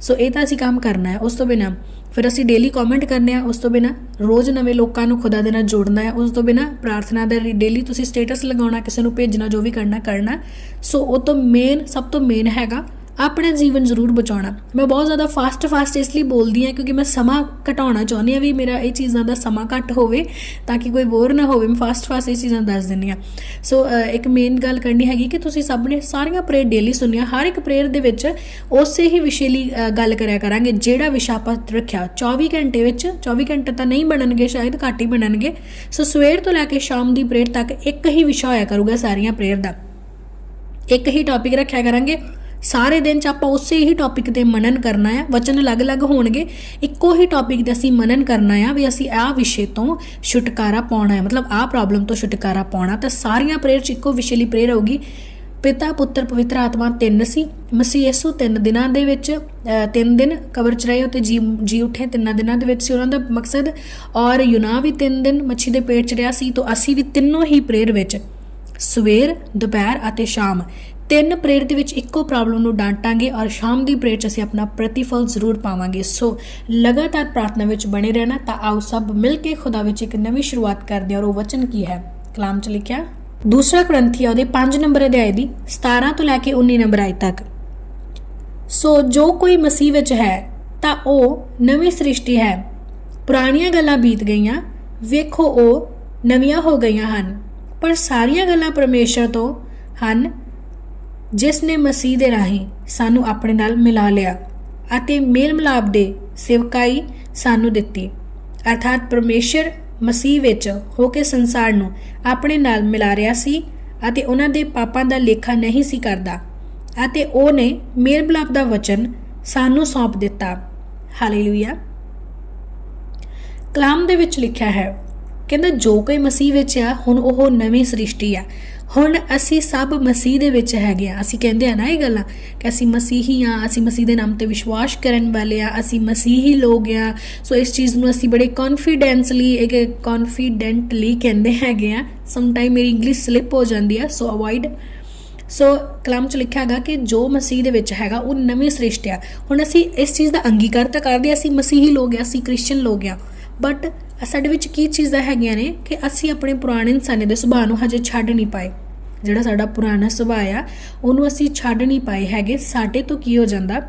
ਸੋ ਇਹ ਤਾਂ ਅਸੀਂ ਕੰਮ ਕਰਨਾ ਹੈ। ਉਸ ਤੋਂ ਬਿਨਾ ਫਿਰ ਅਸੀਂ ਡੇਲੀ ਕਮੈਂਟ ਕਰਨੇ ਆ, ਉਸ ਤੋਂ ਬਿਨਾ ਰੋਜ਼ ਨਵੇਂ ਲੋਕਾਂ ਨੂੰ ਖੁਦਾ ਦੇ ਨਾਲ ਜੋੜਨਾ ਹੈ, ਉਸ ਤੋਂ ਬਿਨਾ ਪ੍ਰਾਰਥਨਾ ਦਾ ਡੇਲੀ ਤੁਸੀਂ ਸਟੇਟਸ ਲਗਾਉਣਾ, ਕਿਸੇ ਨੂੰ ਭੇਜਣਾ, ਜੋ ਵੀ ਕਰਨਾ ਕਰਨਾ। ਸੋ ਉਹ ਤੋਂ ਮੇਨ ਸਭ ਤੋਂ ਮੇਨ ਹੈਗਾ ਆਪਣਾ ਜੀਵਨ ਜ਼ਰੂਰ ਬਚਾਉਣਾ। ਮੈਂ ਬਹੁਤ ਜ਼ਿਆਦਾ ਫਾਸਟ ਫਾਸਟ ਇਸ ਲਈ ਬੋਲਦੀ ਹਾਂ ਕਿਉਂਕਿ ਮੈਂ ਸਮਾਂ ਘਟਾਉਣਾ ਚਾਹੁੰਦੀ ਹਾਂ ਵੀ ਮੇਰਾ ਇਹ ਚੀਜ਼ਾਂ ਦਾ ਸਮਾਂ ਘੱਟ ਹੋਵੇ ਤਾਂ ਕਿ ਕੋਈ ਬੋਰ ਨਾ ਹੋਵੇ। ਮੈਂ ਫਾਸਟ ਫਾਸਟ ਇਹ ਚੀਜ਼ਾਂ ਦੱਸ ਦਿੰਦੀ ਹਾਂ। ਸੋ ਇੱਕ ਮੇਨ ਗੱਲ ਕਰਨੀ ਹੈਗੀ ਕਿ ਤੁਸੀਂ ਸਭ ਨੇ ਸਾਰੀਆਂ ਪ੍ਰੇਅਰ ਡੇਲੀ ਸੁਣੀਆਂ। ਹਰ ਇੱਕ ਪ੍ਰੇਅਰ ਦੇ ਵਿੱਚ ਉਸੇ ਹੀ ਵਿਸ਼ੇ ਲਈ ਗੱਲ ਕਰਿਆ ਕਰਾਂਗੇ, ਜਿਹੜਾ ਵਿਸ਼ਾ ਆਪਾਂ ਰੱਖਿਆ। 24 ਘੰਟੇ ਵਿੱਚ 24 ਘੰਟੇ ਤਾਂ ਨਹੀਂ ਬਣਨਗੇ, ਸ਼ਾਇਦ ਘੱਟ ਹੀ ਬਣਨਗੇ। ਸੋ ਸਵੇਰ ਤੋਂ ਲੈ ਕੇ ਸ਼ਾਮ ਦੀ ਪ੍ਰੇਅਰ ਤੱਕ ਇੱਕ ਹੀ ਵਿਸ਼ਾ ਹੋਇਆ ਕਰੂਗਾ ਸਾਰੀਆਂ ਪ੍ਰੇਅਰ ਦਾ। ਇੱਕ ਹੀ ਟੌਪਿਕ ਰੱਖਿਆ ਕਰਾਂਗੇ। ਸਾਰੇ ਦਿਨ ਚ ਆਪਾਂ ਉਸੇ ਹੀ ਟੌਪਿਕ ਤੇ ਮਨਨ ਕਰਨਾ ਆ। ਵਚਨ ਅਲੱਗ-ਅਲੱਗ ਹੋਣਗੇ। ਇੱਕੋ ਹੀ ਟੌਪਿਕ ਤੇ ਅਸੀਂ ਮਨਨ ਕਰਨਾ ਆ ਵੀ ਅਸੀਂ ਆਹ ਵਿਸ਼ੇ ਤੋਂ ਛੁਟਕਾਰਾ ਪਾਉਣਾ ਹੈ ਮਤਲਬ ਆਹ ਪ੍ਰੋਬਲਮ ਤੋਂ ਛੁਟਕਾਰਾ ਪਾਉਣਾ। ਤਾਂ ਸਾਰੀਆਂ ਪ੍ਰੇਅਰ ਚ ਇੱਕੋ ਵਿਸ਼ੇ ਲਈ ਪ੍ਰੇਅਰ ਹੋਊਗੀ। ਪਿਤਾ, ਪੁੱਤਰ, ਪਵਿੱਤਰ ਆਤਮਾ ਤਿੰਨ ਸੀ। ਮਸੀਹ ਯਿਸੂ ਤਿੰਨ ਦਿਨਾਂ ਦੇ ਵਿੱਚ ਤਿੰਨ ਦਿਨ ਕਬਰ ਚ ਰਹੇ ਤੇ ਜੀ ਜੀ ਉਠੇ, ਤਿੰਨਾਂ ਦਿਨਾਂ ਦੇ ਵਿੱਚ ਸੀ। ਉਹਨਾਂ ਦਾ ਮਕਸਦ ਔਰ ਯੂਨਾ ਵੀ ਤਿੰਨ ਦਿਨ ਮੱਛੀ ਦੇ ਪੇਟ ਚ ਰਿਹਾ ਸੀ। ਤੋਂ ਅਸੀਂ ਵੀ ਤਿੰਨੋਂ ਹੀ ਪ੍ਰੇਅਰ ਵਿੱਚ ਸਵੇਰ, ਦੁਪਹਿਰ ਅਤੇ ਸ਼ਾਮ ਤਿੰਨ ਪ੍ਰੇਅਰ ਦੇ ਵਿੱਚ ਇੱਕੋ ਪ੍ਰੋਬਲਮ ਨੂੰ ਡਾਂਟਾਂਗੇ ਔਰ ਸ਼ਾਮ ਦੀ ਪ੍ਰੇਰ 'ਚ ਅਸੀਂ ਆਪਣਾ ਪ੍ਰਤੀਫਲ ਜ਼ਰੂਰ ਪਾਵਾਂਗੇ। ਸੋ ਲਗਾਤਾਰ ਪ੍ਰਾਰਥਨਾ ਵਿੱਚ ਬਣੇ ਰਹਿਣਾ, ਤਾਂ ਆਓ ਸਭ ਮਿਲ ਕੇ ਖੁਦਾ ਵਿੱਚ ਇੱਕ ਨਵੀਂ ਸ਼ੁਰੂਆਤ ਕਰਦੇ ਹਾਂ ਔਰ ਉਹ ਵਚਨ ਕੀ ਹੈ? ਕਲਾਮ 'ਚ ਲਿਖਿਆ, ਦੂਸਰਾ ਗ੍ਰੰਥੀ ਉਹਦੇ 5 ਨੰਬਰ ਅਧਿਆਇ ਦੀ 17 ਤੋਂ ਲੈ ਕੇ 19 ਨੰਬਰ ਆਇ ਤੱਕ। ਸੋ ਜੋ ਕੋਈ ਮਸੀਹ ਵਿੱਚ ਹੈ, ਤਾਂ ਉਹ ਨਵੀਂ ਸ੍ਰਿਸ਼ਟੀ ਹੈ। ਪੁਰਾਣੀਆਂ ਗੱਲਾਂ ਬੀਤ ਗਈਆਂ, ਵੇਖੋ ਉਹ ਨਵੀਆਂ ਹੋ ਗਈਆਂ ਹਨ। ਪਰ ਸਾਰੀਆਂ ਗੱਲਾਂ ਪਰਮੇਸ਼ਰ ਤੋਂ ਹਨ ਜਿਸ ਨੇ ਮਸੀਹ ਦੇ ਰਾਹੀਂ ਸਾਨੂੰ ਆਪਣੇ ਨਾਲ ਮਿਲਾ ਲਿਆ ਅਤੇ ਮੇਲ ਮਿਲਾਪ ਦੇ ਸੇਵਕਾਈ ਸਾਨੂੰ ਦਿੱਤੀ। ਅਰਥਾਤ ਪਰਮੇਸ਼ਰ ਮਸੀਹ ਵਿੱਚ ਹੋ ਕੇ ਸੰਸਾਰ ਨੂੰ ਆਪਣੇ ਨਾਲ ਮਿਲਾ ਰਿਹਾ ਸੀ ਅਤੇ ਉਹਨਾਂ ਦੇ ਪਾਪਾਂ ਦਾ ਲੇਖਾ ਨਹੀਂ ਸੀ ਕਰਦਾ ਅਤੇ ਉਹ ਨੇ ਮੇਲ ਮਿਲਾਪ ਦਾ ਵਚਨ ਸਾਨੂੰ ਸੌਂਪ ਦਿੱਤਾ। ਹਾਲੇਲੂਇਆ। ਕਲਾਮ ਦੇ ਵਿੱਚ ਲਿਖਿਆ ਹੈ, ਕਹਿੰਦਾ ਜੋ ਕੋਈ ਮਸੀਹ ਵਿੱਚ ਆ, ਹੁਣ ਉਹ ਨਵੀਂ ਸ੍ਰਿਸ਼ਟੀ ਆ। ਹੁਣ ਅਸੀਂ ਸਭ ਮਸੀਹ ਦੇ ਵਿੱਚ ਹੈਗੇ ਆ ਅਸੀਂ ਕਹਿੰਦੇ ਆ ਨਾ ਇਹ ਗੱਲਾਂ ਕਿ ਅਸੀਂ ਮਸੀਹੀ ਆ ਅਸੀਂ ਮਸੀਹ ਦੇ ਨਾਮ ਤੇ ਵਿਸ਼ਵਾਸ ਕਰਨ ਵਾਲੇ ਆ ਅਸੀਂ ਮਸੀਹੀ ਲੋਕ ਆ ਸੋ ਇਸ ਚੀਜ਼ ਨੂੰ ਅਸੀਂ ਬੜੇ ਕੌਨਫੀਡੈਂਸਲੀ ਇੱਕ ਕੌਨਫੀਡੈਂਟਲੀ ਕਹਿੰਦੇ ਹੈਗੇ ਆ ਸਮ ਟਾਈਮ ਮੇਰੀ ਇੰਗਲਿਸ਼ ਸਲਿਪ ਹੋ ਜਾਂਦੀ ਆ ਸੋ ਅਵੋਇਡ ਸੋ ਕਲਾਮ ਚ ਲਿਖਿਆ ਹੈਗਾ ਕਿ ਜੋ ਮਸੀਹ ਦੇ ਵਿੱਚ ਹੈਗਾ, ਉਹ ਨਵੀਂ ਸ੍ਰਿਸ਼ਟ ਆ। ਹੁਣ ਅਸੀਂ ਇਸ ਚੀਜ਼ ਦਾ ਅੰਗੀਕਾਰ ਤਾਂ ਕਰਦੇ ਅਸੀਂ ਮਸੀਹੀ ਲੋਕ ਆ ਅਸੀਂ ਕ੍ਰਿਸਚੀਅਨ ਲੋਕ ਆ ਬਟ ਸਾਡੇ ਵਿੱਚ ਕੀ ਚੀਜ਼ਾਂ ਹੈਗੀਆਂ ਨੇ ਕਿ ਅਸੀਂ ਆਪਣੇ ਪੁਰਾਣੇ ਇਨਸਾਨੀ ਦੇ ਸੁਭਾਅ ਨੂੰ ਹਜੇ ਛੱਡ ਨਹੀਂ ਪਾਏ। ਜਿਹੜਾ ਸਾਡਾ ਪੁਰਾਣਾ ਸੁਭਾਅ ਆ, ਉਹਨੂੰ ਅਸੀਂ ਛੱਡ ਨਹੀਂ ਪਾਏ ਹੈਗੇ। ਸਾਡੇ ਤੋਂ ਕੀ ਹੋ ਜਾਂਦਾ?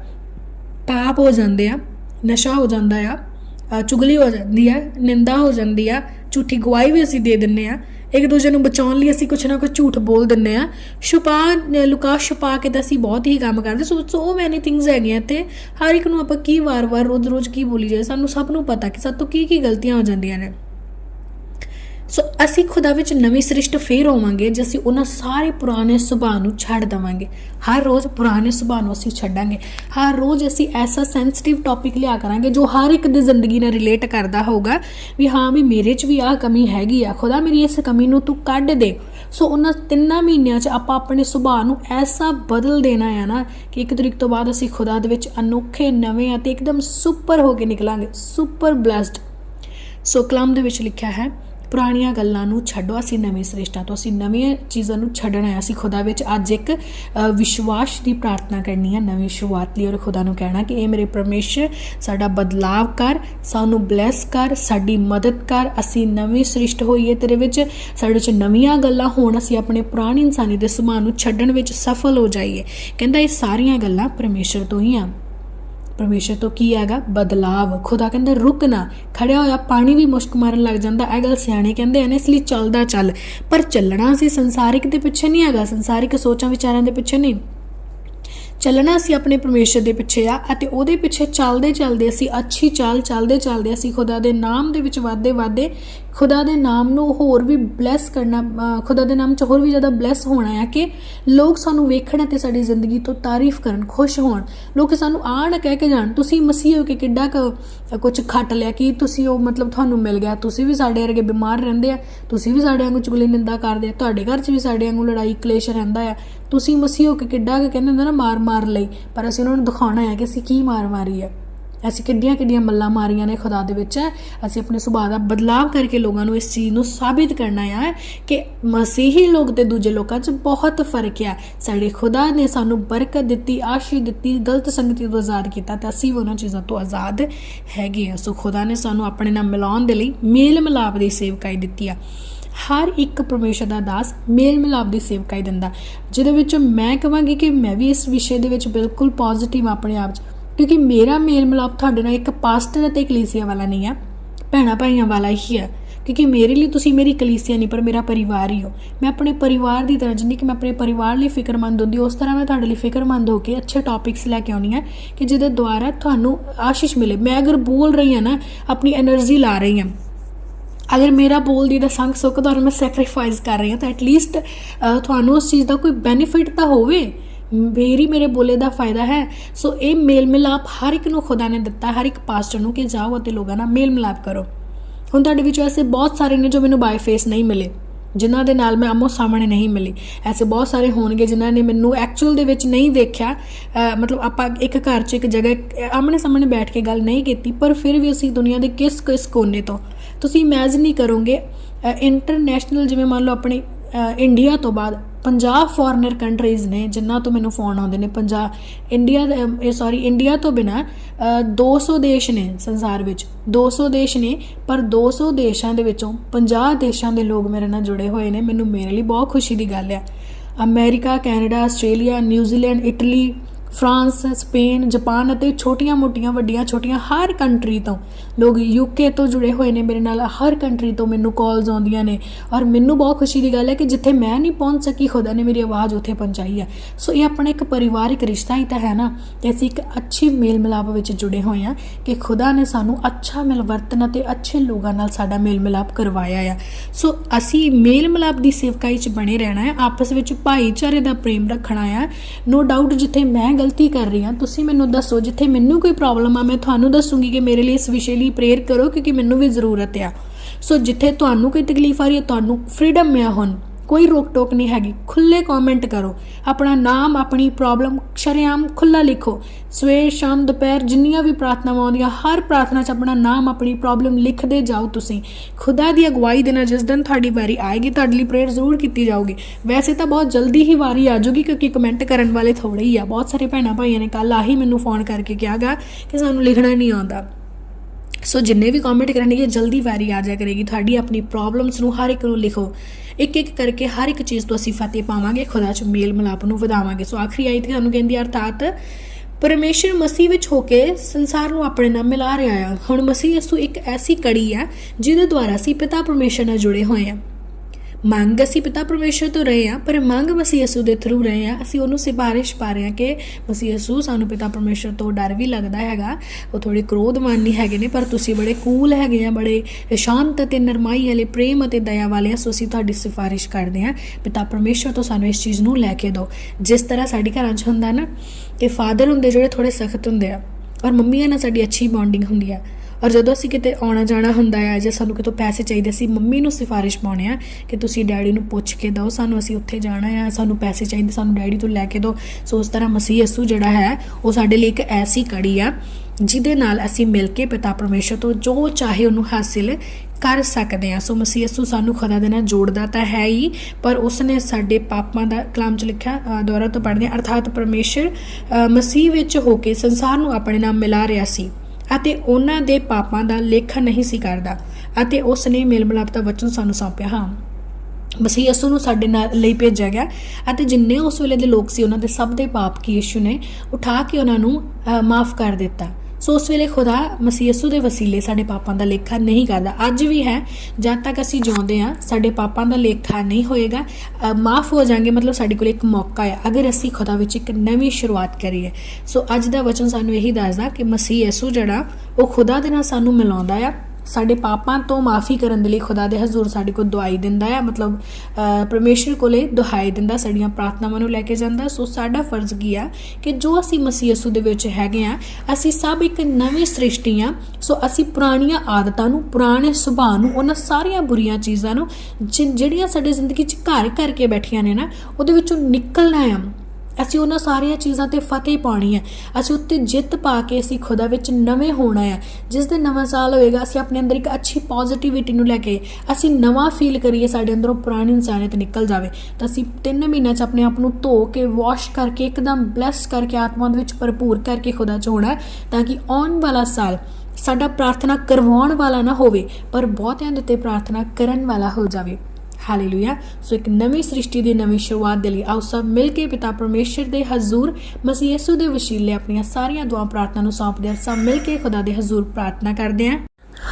ਪਾਪ ਹੋ ਜਾਂਦੇ ਆ, ਨਸ਼ਾ ਹੋ ਜਾਂਦਾ ਆ ਚੁਗਲੀ ਹੋ ਜਾਂਦੀ ਆ, ਨਿੰਦਾ ਹੋ ਜਾਂਦੀ ਆ, ਝੂਠੀ ਗਵਾਹੀ ਵੀ ਅਸੀਂ ਦੇ ਦਿੰਨੇ ਆ। ਇੱਕ ਦੂਜੇ ਨੂੰ ਬਚਾਉਣ ਲਈ ਅਸੀਂ ਕੁਛ ਨਾ ਕੁਛ ਝੂਠ ਬੋਲ ਦਿੰਨੇ ਆ। ਛੁਪਾ, ਲੁਕਾ ਛੁਪਾ ਕੇ ਤਾਂ ਅਸੀਂ ਬਹੁਤ ਹੀ ਕੰਮ ਕਰਦੇ। ਸੋ ਸੋ ਮੈਨੀ ਥਿੰਗਸ ਹੈਗੀਆਂ ਤੇ ਹਰ ਇੱਕ ਨੂੰ ਆਪਾਂ ਕੀ ਵਾਰ-ਵਾਰ, ਰੋਜ਼-ਰੋਜ਼ ਕੀ ਬੋਲੀ ਜਾਏ ਸਾਨੂੰ ਸਭ ਨੂੰ ਪਤਾ ਕਿ ਸਾਡੇ ਤੋਂ ਕੀ ਕੀ ਗਲਤੀਆਂ ਹੋ ਜਾਂਦੀਆਂ ਨੇ। ਸੋ ਅਸੀਂ ਖੁਦਾ ਵਿੱਚ ਨਵੀਂ ਸ੍ਰਿਸ਼ਟ ਫੇਰ ਹੋਵਾਂਗੇ ਜੇ ਅਸੀਂ ਉਹਨਾਂ ਸਾਰੇ ਪੁਰਾਣੇ ਸੁਭਾਅ ਨੂੰ ਛੱਡ ਦਵਾਂਗੇ। ਹਰ ਰੋਜ਼ ਪੁਰਾਣੇ ਸੁਭਾਅ ਨੂੰ ਅਸੀਂ ਛੱਡਾਂਗੇ। ਹਰ ਰੋਜ਼ ਅਸੀਂ ਐਸਾ ਸੈਂਸਿਟਿਵ ਟੌਪਿਕ ਲਿਆ ਕਰਾਂਗੇ ਜੋ ਹਰ ਇੱਕ ਦੀ ਜ਼ਿੰਦਗੀ ਨਾਲ ਰਿਲੇਟ ਕਰਦਾ ਹੋਊਗਾ ਵੀ ਹਾਂ ਵੀ ਮੇਰੇ 'ਚ ਵੀ ਆਹ ਕਮੀ ਹੈਗੀ ਆ। ਖੁਦਾ ਮੇਰੀ ਇਸ ਕਮੀ ਨੂੰ ਤੂੰ ਕੱਢ ਦੇ। ਸੋ ਉਹਨਾਂ ਤਿੰਨਾਂ ਮਹੀਨਿਆਂ 'ਚ ਆਪਾਂ ਆਪਣੇ ਸੁਭਾਅ ਨੂੰ ਐਸਾ ਬਦਲ ਦੇਣਾ ਹੈ ਨਾ ਕਿ ਇੱਕ ਤਰੀਕ ਤੋਂ ਬਾਅਦ ਅਸੀਂ ਖੁਦਾ ਦੇ ਵਿੱਚ ਅਨੋਖੇ, ਨਵੇਂ ਅਤੇ ਇੱਕਦਮ ਸੁਪਰ ਹੋ ਕੇ ਨਿਕਲਾਂਗੇ। ਸੁਪਰ ਬlesed ਸੋ ਕਲਾਮ ਦੇ ਵਿੱਚ ਲਿਖਿਆ ਹੈ ਪੁਰਾਣੀਆਂ ਗੱਲਾਂ ਨੂੰ ਛੱਡੋ, ਅਸੀਂ ਨਵੇਂ ਸ੍ਰਿਸ਼ਟਾਂ ਤੋਂ, ਅਸੀਂ ਨਵੀਆਂ ਚੀਜ਼ਾਂ ਨੂੰ ਛੱਡਣਾ ਹੈ। ਅਸੀਂ ਖੁਦਾ ਵਿੱਚ ਅੱਜ ਇੱਕ ਵਿਸ਼ਵਾਸ ਦੀ ਪ੍ਰਾਰਥਨਾ ਕਰਨੀ ਹੈ ਨਵੀਂ ਸ਼ੁਰੂਆਤ ਲਈ, ਔਰ ਖੁਦਾ ਨੂੰ ਕਹਿਣਾ ਕਿ ਇਹ ਮੇਰੇ ਪਰਮੇਸ਼ਰ, ਸਾਡਾ ਬਦਲਾਵ ਕਰ, ਸਾਨੂੰ ਬਲੈਸ ਕਰ, ਸਾਡੀ ਮਦਦ ਕਰ, ਅਸੀਂ ਨਵੀਂ ਸ੍ਰਿਸ਼ਟ ਹੋਈਏ ਤੇਰੇ ਵਿੱਚ, ਸਾਡੇ 'ਚ ਨਵੀਆਂ ਗੱਲਾਂ ਹੋਣ, ਅਸੀਂ ਆਪਣੇ ਪੁਰਾਣੀ ਇਨਸਾਨੀ ਦੇ ਸੁਭਾਅ ਨੂੰ ਛੱਡਣ ਵਿੱਚ ਸਫਲ ਹੋ ਜਾਈਏ। ਕਹਿੰਦਾ ਇਹ ਸਾਰੀਆਂ ਗੱਲਾਂ ਪਰਮੇਸ਼ਰ ਤੋਂ ਹੀ ਆ। ਪਰਮੇਸ਼ਰ ਤੋਂ ਕੀ ਹੈਗਾ? ਬਦਲਾਵ। ਖੁਦਾ ਕਹਿੰਦਾ ਰੁਕਣਾ ਖੜਿਆ ਹੋਇਆ ਪਾਣੀ ਵੀ ਮੁਸ਼ਕ ਮਾਰਨ ਲੱਗ ਜਾਂਦਾ। ਇਹ ਗੱਲ ਸਿਆਣੇ ਕਹਿੰਦੇ ਆ ਨੇ, ਇਸ ਲਈ ਚੱਲਦਾ ਚੱਲ। ਪਰ ਚੱਲਣਾ ਸੀ ਸੰਸਾਰਿਕ ਦੇ ਪਿੱਛੇ ਨਹੀਂ ਹੈਗਾ। ਸੰਸਾਰਿਕ ਸੋਚਾਂ ਵਿਚਾਰਾਂ ਦੇ ਪਿੱਛੇ ਨਹੀਂ। ਚੱਲਣਾ ਅਸੀਂ ਆਪਣੇ ਪਰਮੇਸ਼ਰ ਦੇ ਪਿੱਛੇ ਆ ਅਤੇ ਉਹਦੇ ਪਿੱਛੇ ਚੱਲਦੇ ਚੱਲਦੇ ਅਸੀਂ ਅੱਛੀ ਚਾਲ, ਚੱਲਦੇ ਚੱਲਦੇ ਅਸੀਂ ਖੁਦਾ ਦੇ ਨਾਮ ਦੇ ਵਿੱਚ ਵਾਧੇ ਵਾਧੇ ਖੁਦਾ ਦੇ ਨਾਮ ਨੂੰ ਹੋਰ ਵੀ ਬਲੈਸ ਕਰਨਾ ਖੁਦਾ ਦੇ ਨਾਮ 'ਚ ਹੋਰ ਵੀ ਜ਼ਿਆਦਾ ਬਲੈਸ ਹੋਣਾ ਹੈ ਕਿ ਲੋਕ ਸਾਨੂੰ ਵੇਖਣ ਅਤੇ ਸਾਡੀ ਜ਼ਿੰਦਗੀ ਤੋਂ ਤਾਰੀਫ ਕਰਨ, ਖੁਸ਼ ਹੋਣ। ਲੋਕ ਸਾਨੂੰ ਆਣ ਕਹਿ ਕੇ ਜਾਣ, ਤੁਸੀਂ ਮਸੀਹ ਹੋ ਕੇ ਕਿੱਡਾ ਕੁ ਕੁਝ ਖੱਟ ਲਿਆ, ਕਿ ਤੁਸੀਂ ਉਹ ਮਤਲਬ ਤੁਹਾਨੂੰ ਮਿਲ ਗਿਆ? ਤੁਸੀਂ ਵੀ ਸਾਡੇ ਵਰਗੇ ਬਿਮਾਰ ਰਹਿੰਦੇ ਆ, ਤੁਸੀਂ ਵੀ ਸਾਡੇ ਵਾਂਗੂ ਚੁਗਲੀ ਨਿੰਦਾ ਕਰਦੇ ਆ, ਤੁਹਾਡੇ ਘਰ 'ਚ ਵੀ ਸਾਡੇ ਵਾਂਗੂ ਲੜਾਈ, ਕਲੇਸ਼ ਰਹਿੰਦਾ ਆ। ਤੁਸੀਂ ਮਸੀਹ ਹੋ ਕੇ ਕਿੱਡਾ ਕੁ ਕਹਿੰਦੇ ਹੁੰਦੇ ਨਾ ਮਾਰ ਮਾਰ ਲਈ, ਪਰ ਅਸੀਂ ਉਹਨਾਂ ਨੂੰ ਦਿਖਾਉਣਾ ਹੈ ਕਿ ਅਸੀਂ ਕੀ ਮਾਰ ਮਾਰੀ ਹੈ ਅਸੀਂ ਕਿੱਡੀਆਂ ਕਿੱਡੀਆਂ ਮੱਲਾਂ ਮਾਰੀਆਂ ਨੇ ਖੁਦਾ ਦੇ ਵਿੱਚ। ਅਸੀਂ ਆਪਣੇ ਸੁਭਾਅ ਦਾ ਬਦਲਾਵ ਕਰਕੇ ਲੋਕਾਂ ਨੂੰ ਇਸ ਚੀਜ਼ ਨੂੰ ਸਾਬਿਤ ਕਰਨਾ ਹੈ ਕਿ ਮਸੀਹੀ ਲੋਕ ਤੇ ਦੂਜੇ ਲੋਕਾਂ 'ਚ ਬਹੁਤ ਫ਼ਰਕ ਹੈ ਸਾਡੇ ਖੁਦਾ ਨੇ ਸਾਨੂੰ ਬਰਕਤ ਦਿੱਤੀ, ਆਸ਼ੀਸ਼ ਦਿੱਤੀ, ਗਲਤ ਸੰਗਤੀ ਤੋਂ ਆਜ਼ਾਦ ਕੀਤਾ ਤਾਂ ਅਸੀਂ ਵੀ ਉਹਨਾਂ ਚੀਜ਼ਾਂ ਤੋਂ ਆਜ਼ਾਦ ਹੈਗੇ ਆ। ਸੋ ਖੁਦਾ ਨੇ ਸਾਨੂੰ ਆਪਣੇ ਨਾਲ ਮਿਲਾਉਣ ਦੇ ਲਈ ਮੇਲ ਮਿਲਾਪ ਦੀ ਸੇਵਕਾਈ ਦਿੱਤੀ ਆ। ਹਰ ਇੱਕ ਪਰਮੇਸ਼ਰ ਦਾ ਦਾਸ ਮੇਲ ਮਿਲਾਪ ਦੀ ਸੇਵਕਾਈ ਦਿੰਦਾ। ਜਿਹਦੇ ਵਿੱਚ ਮੈਂ ਕਹਾਂਗੀ ਕਿ ਮੈਂ ਵੀ ਇਸ ਵਿਸ਼ੇ ਦੇ ਵਿੱਚ ਬਿਲਕੁਲ ਪੋਜ਼ਿਟਿਵ ਆਪਣੇ ਆਪ 'ਚ। ਕਿਉਂਕਿ ਮੇਰਾ ਮੇਲ ਮਲਾਪ ਤੁਹਾਡੇ ਨਾਲ ਇੱਕ ਪਾਸਟਰ ਅਤੇ ਕਲੀਸਿਆ ਵਾਲਾ ਨਹੀਂ ਹੈ ਭੈਣਾ ਭਾਈਆਂ ਵਾਲਾ ਹੀ ਹੈ ਕਿਉਂਕਿ ਮੇਰੇ ਲਈ ਤੁਸੀਂ ਮੇਰੀ ਕਲੀਸਿਆ ਨਹੀਂ, ਪਰ ਮੇਰਾ ਪਰਿਵਾਰ ਹੀ ਹੋ। ਮੈਂ ਆਪਣੇ ਪਰਿਵਾਰ ਦੀ ਤਰ੍ਹਾਂ ਜਿੰਨੀ ਕਿ ਮੈਂ ਆਪਣੇ ਪਰਿਵਾਰ ਲਈ ਫਿਕਰਮੰਦ ਹੁੰਦੀ, ਉਸ ਤਰ੍ਹਾਂ ਮੈਂ ਤੁਹਾਡੇ ਲਈ ਫਿਕਰਮੰਦ ਹੋ ਕੇ ਅੱਛੇ ਟੌਪਿਕਸ ਲੈ ਕੇ ਆਉਣੀ ਹੈ ਕਿ ਜਿਹਦੇ ਦੁਆਰਾ ਤੁਹਾਨੂੰ ਆਸ਼ੀਸ਼ ਮਿਲੇ। ਮੈਂ ਅਗਰ ਬੋਲ ਰਹੀ ਹਾਂ ਨਾ, ਆਪਣੀ એનર્ਜੀ ਲਾ ਰਹੀ ਹਾਂ। ਅਗਰ ਮੇਰਾ ਬੋਲਦੀ ਦਾ ਸੰਗ ਸੁੱਕਦਾ ਔਰ ਮੈਂ ਸੈਕਰੀਫਾਈਸ ਕਰ ਰਹੀ ਹਾਂ, ਤਾਂ ਐਟ ਲੀਸਟ ਤੁਹਾਨੂੰ ਉਸ ਚੀਜ਼ ਦਾ ਕੋਈ ਬੈਨੀਫਿਟ ਤਾਂ ਹੋਵੇ। ਮੇਰੀ ਮੇਰੇ ਬੋਲੇ ਦਾ ਫਾਇਦਾ ਹੈ। ਸੋ ਇਹ ਮੇਲ ਮਿਲਾਪ ਹਰ ਇੱਕ ਨੂੰ ਖੁਦਾ ਨੇ ਦਿੱਤਾ, ਹਰ ਇੱਕ ਪਾਸਟਰ ਨੂੰ ਕਿ ਜਾਓ ਅਤੇ ਲੋਕਾਂ ਨਾਲ ਮੇਲ ਮਿਲਾਪ ਕਰੋ। ਹੁਣ ਤੁਹਾਡੇ ਵਿੱਚ ਐਸੇ ਬਹੁਤ ਸਾਰੇ ਨੇ ਜੋ ਮੈਨੂੰ ਬਾਈ ਫੇਸ ਨਹੀਂ ਮਿਲੇ, ਜਿਨ੍ਹਾਂ ਦੇ ਨਾਲ ਮੈਂ ਆਮੋ ਸਾਹਮਣੇ ਨਹੀਂ ਮਿਲੀ। ਐਸੇ ਬਹੁਤ ਸਾਰੇ ਹੋਣਗੇ ਜਿਨ੍ਹਾਂ ਨੇ ਮੈਨੂੰ ਐਕਚੁਅਲ ਦੇ ਵਿੱਚ ਨਹੀਂ ਦੇਖਿਆ ਮਤਲਬ ਆਪਾਂ ਇੱਕ ਘਰ 'ਚ ਇੱਕ ਜਗ੍ਹਾ ਆਮਣੇ ਸਾਹਮਣੇ ਬੈਠ ਕੇ ਗੱਲ ਨਹੀਂ ਕੀਤੀ, ਪਰ ਫਿਰ ਵੀ ਅਸੀਂ ਦੁਨੀਆ ਦੇ ਕਿਸ ਕਿਸ ਕੋਨੇ ਤੋਂ? ਤੁਸੀਂ ਇਮੇਜਿਨ ਨਹੀਂ ਕਰੋਗੇ ਇੰਟਰਨੈਸ਼ਨਲ ਜਿਵੇਂ ਮੰਨ ਲਓ ਆਪਣੇ ਇੰਡੀਆ ਤੋਂ ਬਾਅਦ 50 ਫੋਰਨਰ ਕੰਟਰੀਜ਼ ਨੇ ਜਿਨ੍ਹਾਂ ਤੋਂ ਮੈਨੂੰ ਫੋਨ ਆਉਂਦੇ ਨੇ 50 ਇੰਡੀਆ ਦੇ- ਇਹ ਸੌਰੀ ਇੰਡੀਆ ਤੋਂ ਬਿਨਾ 200 ਦੇਸ਼ ਨੇ ਸੰਸਾਰ ਵਿੱਚ 200 ਦੇਸ਼ ਨੇ, ਪਰ 200 ਦੇਸ਼ਾਂ ਦੇ ਵਿੱਚੋਂ 50 ਦੇਸ਼ਾਂ ਦੇ ਲੋਕ ਮੇਰੇ ਨਾਲ ਜੁੜੇ ਹੋਏ ਨੇ, ਮੈਨੂੰ ਮੇਰੇ ਲਈ ਬਹੁਤ ਖੁਸ਼ੀ ਦੀ ਗੱਲ ਹੈ। America, Canada, Australia New Zealand Italy, France, Spain, Japan ਅਤੇ ਛੋਟੀਆਂ-ਮੋਟੀਆਂ ਵੱਡੀਆਂ-ਛੋਟੀਆਂ ਹਰ ਕੰਟਰੀ ਤੋਂ ਲੋਕ ਯੂਕੇ ਤੋਂ ਜੁੜੇ ਹੋਏ ਨੇ ਮੇਰੇ ਨਾਲ, ਹਰ ਕੰਟਰੀ ਤੋਂ ਮੈਨੂੰ ਕਾਲਸ ਆਉਂਦੀਆਂ ਨੇ ਔਰ ਮੈਨੂੰ ਬਹੁਤ ਖੁਸ਼ੀ ਦੀ ਗੱਲ ਹੈ ਕਿ ਜਿੱਥੇ ਮੈਂ ਨਹੀਂ ਪਹੁੰਚ ਸਕੀ, ਖੁਦਾ ਨੇ ਮੇਰੀ ਆਵਾਜ਼ ਉੱਥੇ ਪਹੁੰਚਾਈ ਹੈ। ਸੋ ਇਹ ਆਪਣਾ ਇੱਕ ਪਰਿਵਾਰਿਕ ਰਿਸ਼ਤਾ ਹੀ ਤਾਂ ਹੈ ਨਾ ਤੇ ਅਸੀਂ ਇੱਕ ਅੱਛੀ ਮੇਲ ਮਿਲਾਪ ਵਿੱਚ ਜੁੜੇ ਹੋਏ ਹਾਂ ਕਿ ਖੁਦਾ ਨੇ ਸਾਨੂੰ ਅੱਛਾ ਮਿਲਵਰਤਨ ਅਤੇ ਅੱਛੇ ਲੋਕਾਂ ਨਾਲ ਸਾਡਾ ਮੇਲ ਮਿਲਾਪ ਕਰਵਾਇਆ ਆ। ਸੋ ਅਸੀਂ ਮੇਲ ਮਿਲਾਪ ਦੀ ਸੇਵਕਾਈ 'ਚ ਬਣੇ ਰਹਿਣਾ ਹੈ, ਆਪਸ ਵਿੱਚ ਭਾਈਚਾਰੇ ਦਾ ਪ੍ਰੇਮ ਰੱਖਣਾ ਆ। ਨੋ ਡਾਊਟ ਜਿੱਥੇ ਮੈਂ ਗਲਤੀ ਕਰ ਰਹੀ ਹਾਂ, ਤੁਸੀਂ ਮੈਨੂੰ ਦੱਸੋ, ਜਿੱਥੇ ਮੈਨੂੰ ਕੋਈ ਪ੍ਰੋਬਲਮ ਆ, ਮੈਂ ਤੁਹਾਨੂੰ ਦੱਸੂਗੀ ਕਿ ਮੇਰੇ ਲਈ ਇਸ ਵਿਸ਼ੇ ਲਈ ਪ੍ਰੇਅਰ ਕਰੋ ਕਿਉਂਕਿ ਮੈਨੂੰ ਵੀ ਜ਼ਰੂਰਤ ਆ। ਸੋ ਜਿੱਥੇ ਤੁਹਾਨੂੰ ਕੋਈ ਤਕਲੀਫ ਆ ਰਹੀ ਹੈ, ਤੁਹਾਨੂੰ ਫ੍ਰੀडम ਆ ਹੁਣ। ਕੋਈ ਰੋਕ ਟੋਕ ਨਹੀਂ ਹੈਗੀ। ਖੁੱਲੇ ਕਮੈਂਟ ਕਰੋ। ਆਪਣਾ ਨਾਮ, ਆਪਣੀ ਪ੍ਰੋਬਲਮ ਸ਼ਰੇਆਮ ਖੁੱਲਾ ਲਿਖੋ। ਸਵੇਰ, ਸ਼ਾਮ, ਦੁਪਹਿਰ ਜਿੰਨੀਆਂ ਵੀ ਪ੍ਰਾਰਥਨਾਵਾਂ ਆਉਂਦੀਆਂ, ਹਰ ਪ੍ਰਾਰਥਨਾ 'ਚ ਆਪਣਾ ਨਾਮ, ਆਪਣੀ ਪ੍ਰੋਬਲਮ ਲਿਖਦੇ ਜਾਓ ਤੁਸੀਂ। ਖੁਦਾ ਦੀ ਅਗਵਾਈ ਦੇ ਨਾਲ ਜਿਸ ਦਿਨ ਤੁਹਾਡੀ ਵਾਰੀ ਆਏਗੀ, ਤੁਹਾਡੇ ਲਈ ਪ੍ਰੇਅਰ ਜ਼ਰੂਰ ਕੀਤੀ ਜਾਊਗੀ। ਵੈਸੇ ਤਾਂ ਬਹੁਤ ਜਲਦੀ ਹੀ ਵਾਰੀ ਆ ਜਾਊਗੀ ਕਿਉਂਕਿ ਕਮੈਂਟ ਕਰਨ ਵਾਲੇ ਥੋੜੇ ਹੀ ਆ। ਬਹੁਤ ਸਾਰੇ ਭੈਣਾਂ ਭਾਈਆਂ ਨੇ ਕੱਲ ਆਹੀ ਮੈਨੂੰ ਫੋਨ ਕਰਕੇ ਕਿਹਾਗਾ ਕਿ ਸਾਨੂੰ ਲਿਖਣਾ ਨਹੀਂ ਆਉਂਦਾ। ਸੋ ਜਿੰਨੇ ਵੀ ਕਮੈਂਟ ਕਰਨਗੇ, ਜਲਦੀ ਵਾਰੀ ਆ ਜਾ ਕਰੇਗੀ। ਤੁਹਾਡੀ ਆਪਣੀ ਪ੍ਰੋਬਲਮਸ ਨੂੰ ਹਰ ਇੱਕ ਨੂੰ ਲਿਖੋ। ਇੱਕ ਇੱਕ ਕਰਕੇ ਹਰ ਇੱਕ ਚੀਜ਼ ਤੋਂ ਅਸੀਂ ਫਤਿਹ ਪਾਵਾਂਗੇ, ਖੁਦਾ ਚ ਮੇਲ ਮਿਲਾਪ ਨੂੰ ਵਧਾਵਾਂਗੇ। ਸੋ ਆਖਰੀ ਆਇਤ ਤੁਹਾਨੂੰ ਕਹਿੰਦੀ ਅਰਥਾਤ ਪਰਮੇਸ਼ਰ ਮਸੀਹ ਵਿੱਚ ਹੋ ਕੇ ਸੰਸਾਰ ਨੂੰ ਆਪਣੇ ਨਾਲ ਮਿਲਾ ਰਿਹਾ ਆ। ਹੁਣ ਮਸੀਹ ਤੋਂ ਇੱਕ ਐਸੀ ਕੜੀ ਹੈ ਜਿਹਦੇ ਦੁਆਰਾ ਅਸੀਂ ਪਿਤਾ ਪਰਮੇਸ਼ਰ ਨਾਲ ਜੁੜੇ ਹੋਏ ਹਾਂ ਮੰਗ ਅਸੀਂ ਪਿਤਾ ਪਰਮੇਸ਼ਰ ਤੋਂ ਰਹੇ ਆ ਪਰ ਮੰਗ ਮਸੀਹ ਯਸੂ ਦੇ ਥਰੂ ਰਹੇ ਆ ਅਸੀਂ ਉਹਨੂੰ ਸਿਫਾਰਿਸ਼ ਪਾ ਰਹੇ ਆ ਕਿ ਮਸੀਹ ਯਸੂ ਸਾਨੂੰ ਪਿਤਾ ਪਰਮੇਸ਼ਰ ਤੋਂ ਡਰ ਵੀ ਲੱਗਦਾ ਹੈਗਾ। ਉਹ ਥੋੜੇ ਕ੍ਰੋਧਮਾਨ ਨਹੀਂ ਹੈਗੇ ਨੇ, ਪਰ ਤੁਸੀਂ ਬੜੇ ਕੂਲ ਹੈਗੇ ਆ, ਬੜੇ ਸ਼ਾਂਤ ਅਤੇ ਨਰਮਾਈ ਵਾਲੇ, ਪ੍ਰੇਮ ਅਤੇ ਦਇਆ ਵਾਲੇ ਆ, ਸੋ ਅਸੀਂ ਤੁਹਾਡੀ ਸਿਫਾਰਿਸ਼ ਕਰਦੇ ਆ ਪਿਤਾ ਪਰਮੇਸ਼ਰ ਤੋਂ ਸਾਨੂੰ ਇਸ ਚੀਜ਼ ਨੂੰ ਲੈ ਕੇ ਦਿਓ। ਜਿਸ ਤਰ੍ਹਾਂ ਸਾਡੇ ਘਰਾਂ 'ਚ ਹੁੰਦਾ ਨਾ ਕਿ ਫਾਦਰ ਹੁੰਦੇ ਜਿਹੜੇ ਥੋੜੇ ਸਖਤ ਹੁੰਦੇ ਆ, ਔਰ ਮੰਮੀਆਂ ਨਾਲ ਸਾਡੀ ਅੱਛੀ ਬੌਂਡਿੰਗ ਹੁੰਦੀ ਆ। ਔਰ ਜਦੋਂ ਅਸੀਂ ਕਿਤੇ ਆਉਣਾ ਜਾਣਾ ਹੁੰਦਾ ਹੈ ਜਾਂ ਸਾਨੂੰ ਕਿਤੋਂ ਪੈਸੇ ਚਾਹੀਦੇ ਸੀ ਮੰਮੀ ਨੂੰ ਸਿਫਾਰਿਸ਼ ਪਾਉਣੇ ਆ ਕਿ ਤੁਸੀਂ ਡੈਡੀ ਨੂੰ ਪੁੱਛ ਕੇ ਦਿਓ ਸਾਨੂੰ ਅਸੀਂ ਉੱਥੇ ਜਾਣਾ ਹੈ ਸਾਨੂੰ ਪੈਸੇ ਚਾਹੀਦੇ ਸਾਨੂੰ ਡੈਡੀ ਤੋਂ ਲੈ ਕੇ ਦਿਓ। ਸੋ ਉਸ ਤਰ੍ਹਾਂ ਮਸੀਹ ਯਿਸੂ ਜਿਹੜਾ ਹੈ ਉਹ ਸਾਡੇ ਲਈ ਇੱਕ ਐਸੀ ਕੜੀ ਆ ਜਿਹਦੇ ਨਾਲ ਅਸੀਂ ਮਿਲ ਕੇ ਪਿਤਾ ਪਰਮੇਸ਼ਰ ਤੋਂ ਜੋ ਚਾਹੇ ਉਹਨੂੰ ਹਾਸਿਲ ਕਰ ਸਕਦੇ ਹਾਂ ਸੋ ਮਸੀਹ ਯਿਸੂ ਸਾਨੂੰ ਖੁਦਾ ਦੇ ਨਾਲ ਜੋੜਦਾ ਤਾਂ ਹੈ ਹੀ ਪਰ ਉਸ ਨੇ ਸਾਡੇ ਪਾਪਾਂ ਦਾ ਕਲਾਮ ਚ ਲਿਖਿਆ ਅ, ਦੁਆਰਾ ਤੋਂ ਪੜ੍ਹਦੇ ਹਾਂ, ਅਰਥਾਤ ਪਰਮੇਸ਼ਰ ਮਸੀਹ ਵਿੱਚ ਹੋ ਕੇ ਸੰਸਾਰ ਨੂੰ ਆਪਣੇ ਨਾਲ ਮਿਲਾ ਰਿਹਾ ਸੀ। ਅਤੇ ਉਹਨਾਂ ਦੇ ਪਾਪਾਂ ਦਾ ਲੇਖਾ ਨਹੀਂ ਸੀ ਕਰਦਾ ਅਤੇ ਉਸ ਨੇ ਮੇਲ ਮਿਲਾਪ ਦਾ ਵਚਨ ਸਾਨੂੰ ਸੌਂਪਿਆ, ਹਾਂ। ਮਸੀਹ ਯਿਸੂ ਨੂੰ ਸਾਡੇ ਨਾਲ ਲਈ ਭੇਜਿਆ ਗਿਆ ਅਤੇ ਜਿੰਨੇ ਉਸ ਵੇਲੇ ਦੇ ਲੋਕ ਸੀ ਉਹਨਾਂ ਦੇ ਸਭ ਦੇ ਪਾਪ ਕੀ ਯਿਸੂ ਨੇ ਉਠਾ ਕੇ ਉਹਨਾਂ ਨੂੰ ਮਾਫ ਕਰ ਦਿੱਤਾ। ਸੋ ਉਸ ਵੇਲੇ ਖੁਦਾ ਮਸੀਹ ਯਿਸੂ ਦੇ ਵਸੀਲੇ ਸਾਡੇ ਪਾਪਾਂ ਦਾ ਲੇਖਾ ਨਹੀਂ ਕਰਦਾ। ਅੱਜ ਵੀ ਹੈ, ਜਦ ਤੱਕ ਅਸੀਂ ਜਿਉਂਦੇ ਆ ਸਾਡੇ ਪਾਪਾਂ ਦਾ ਲੇਖਾ ਨਹੀਂ ਹੋਏਗਾ। ਮਾਫ ਹੋ ਜਾਣਗੇ, ਮਤਲਬ ਸਾਡੇ ਕੋਲ ਇੱਕ ਮੌਕਾ ਹੈ। ਅਗਰ ਅਸੀਂ ਖੁਦਾ ਵਿੱਚ ਇੱਕ ਨਵੀਂ ਸ਼ੁਰੂਆਤ ਕਰੀਏ। ਸੋ ਅੱਜ ਦਾ ਵਚਨ ਸਾਨੂੰ ਇਹੀ ਦੱਸਦਾ ਕਿ ਮਸੀਹ ਯਿਸੂ ਜਿਹੜਾ, ਉਹ ਖੁਦਾ ਦੇ ਨਾਲ ਸਾਨੂੰ ਮਿਲਾਉਂਦਾ ਆ। ਸਾਡੇ ਪਾਪਾਂ ਤੋਂ ਮਾਫੀ ਕਰਨ ਦੇ ਲਈ ਖੁਦਾ ਦੇ ਹਜ਼ੂਰ ਸਾਡੇ ਕੋਲ ਦੁਆਈ ਦਿੰਦਾ ਹੈ। ਮਤਲਬ ਅਹ, ਪਰਮੇਸ਼ਰ ਕੋਲੇ ਦੁਹਾਈ ਦਿੰਦਾ ਸਾਡੀਆਂ ਪ੍ਰਾਰਥਨਾਵਾਂ ਨੂੰ ਲੈ ਕੇ ਜਾਂਦਾ। ਸੋ ਸਾਡਾ ਫਰਜ਼ ਕੀ ਆ ਕਿ ਜੋ ਅਸੀਂ ਮਸੀਹ ਯਿਸੂ ਦੇ ਵਿੱਚ ਹੈਗੇ ਆ ਅਸੀਂ ਸਭ ਇੱਕ ਨਵੀਂ ਸ੍ਰਿਸ਼ਟੀ ਆ। ਸੋ ਅਸੀਂ ਪੁਰਾਣੀਆਂ ਆਦਤਾਂ ਨੂੰ ਪੁਰਾਣੇ ਸੁਭਾਅ ਨੂੰ ਉਹਨਾਂ ਸਾਰੀਆਂ ਬੁਰੀਆਂ ਚੀਜ਼ਾਂ ਨੂੰ ਜਿਹੜੀਆਂ ਸਾਡੀ ਜ਼ਿੰਦਗੀ 'ਚ ਘਰ ਕਰਕੇ ਬੈਠੀਆਂ ਨੇ ਨਾ ਉਹਦੇ ਵਿੱਚੋਂ ਨਿਕਲਣਾ ਆ। ਅਸੀਂ ਉਹਨਾਂ ਸਾਰੀਆਂ ਚੀਜ਼ਾਂ ਤੇ ਫਤਿਹ ਪਾਉਣੀ ਹੈ। ਅਸੀਂ ਉੱਤੇ ਜਿੱਤ ਪਾ ਕੇ ਅਸੀਂ ਖੁਦਾ ਵਿੱਚ ਨਵੇਂ ਹੋਣਾ ਹੈ। ਜਿਸ ਦਿਨ ਨਵਾਂ ਸਾਲ ਹੋਏਗਾ, ਅਸੀਂ ਆਪਣੇ ਅੰਦਰ ਇੱਕ ਅੱਛੀ ਪੋਜ਼ਿਟਿਵਿਟੀ ਨੂੰ ਲੈ ਕੇ ਅਸੀਂ ਨਵਾਂ ਫੀਲ ਕਰੀਏ, ਸਾਡੇ ਅੰਦਰੋਂ ਪੁਰਾਣੀ ਇਨਸਾਨੀਅਤ ਨਿਕਲ ਜਾਵੇ। ਤਾਂ ਅਸੀਂ 3 ਮਹੀਨਿਆਂ 'ਚ ਆਪਣੇ ਆਪ ਨੂੰ ਧੋ ਕੇ ਵਾਸ਼ ਕਰਕੇ, ਇੱਕਦਮ ਬਲੈਸ ਕਰਕੇ, ਆਤਮਾ ਦੇ ਵਿੱਚ ਭਰਪੂਰ ਕਰਕੇ ਖੁਦਾ 'ਚ ਹੋਣਾ ਤਾਂ ਕਿ ਆਉਣ ਵਾਲਾ ਸਾਲ ਸਾਡਾ ਪ੍ਰਾਰਥਨਾ ਕਰਵਾਉਣ ਵਾਲਾ ਨਾ ਹੋਵੇ, ਪਰ ਬਹੁਤਿਆਂ ਦੇ ਉੱਤੇ ਪ੍ਰਾਰਥਨਾ ਕਰਨ ਵਾਲਾ ਹੋ ਜਾਵੇ। ਹਾਲੇਲੂਇਆ ਸੋ ਇੱਕ ਨਵੀਂ ਸ੍ਰਿਸ਼ਟੀ ਦੀ ਨਵੀਂ ਸ਼ੁਰੂਆਤ ਦੇ ਲਈ ਆਓ ਸਭ ਮਿਲ ਕੇ ਪਿਤਾ ਪਰਮੇਸ਼ਰ ਦੇ ਹਜ਼ੂਰ ਮਸੀਹ ਯਿਸੂ ਦੇ ਵਸੀਲੇ ਆਪਣੀਆਂ ਸਾਰੀਆਂ ਦੁਆ ਪ੍ਰਾਰਥਨਾ ਨੂੰ ਸੌਂਪਦੇ ਹਾਂ। ਸਭ ਮਿਲ ਕੇ ਖੁਦਾ ਦੇ ਹਜ਼ੂਰ ਪ੍ਰਾਰਥਨਾ ਕਰਦੇ ਹਾਂ।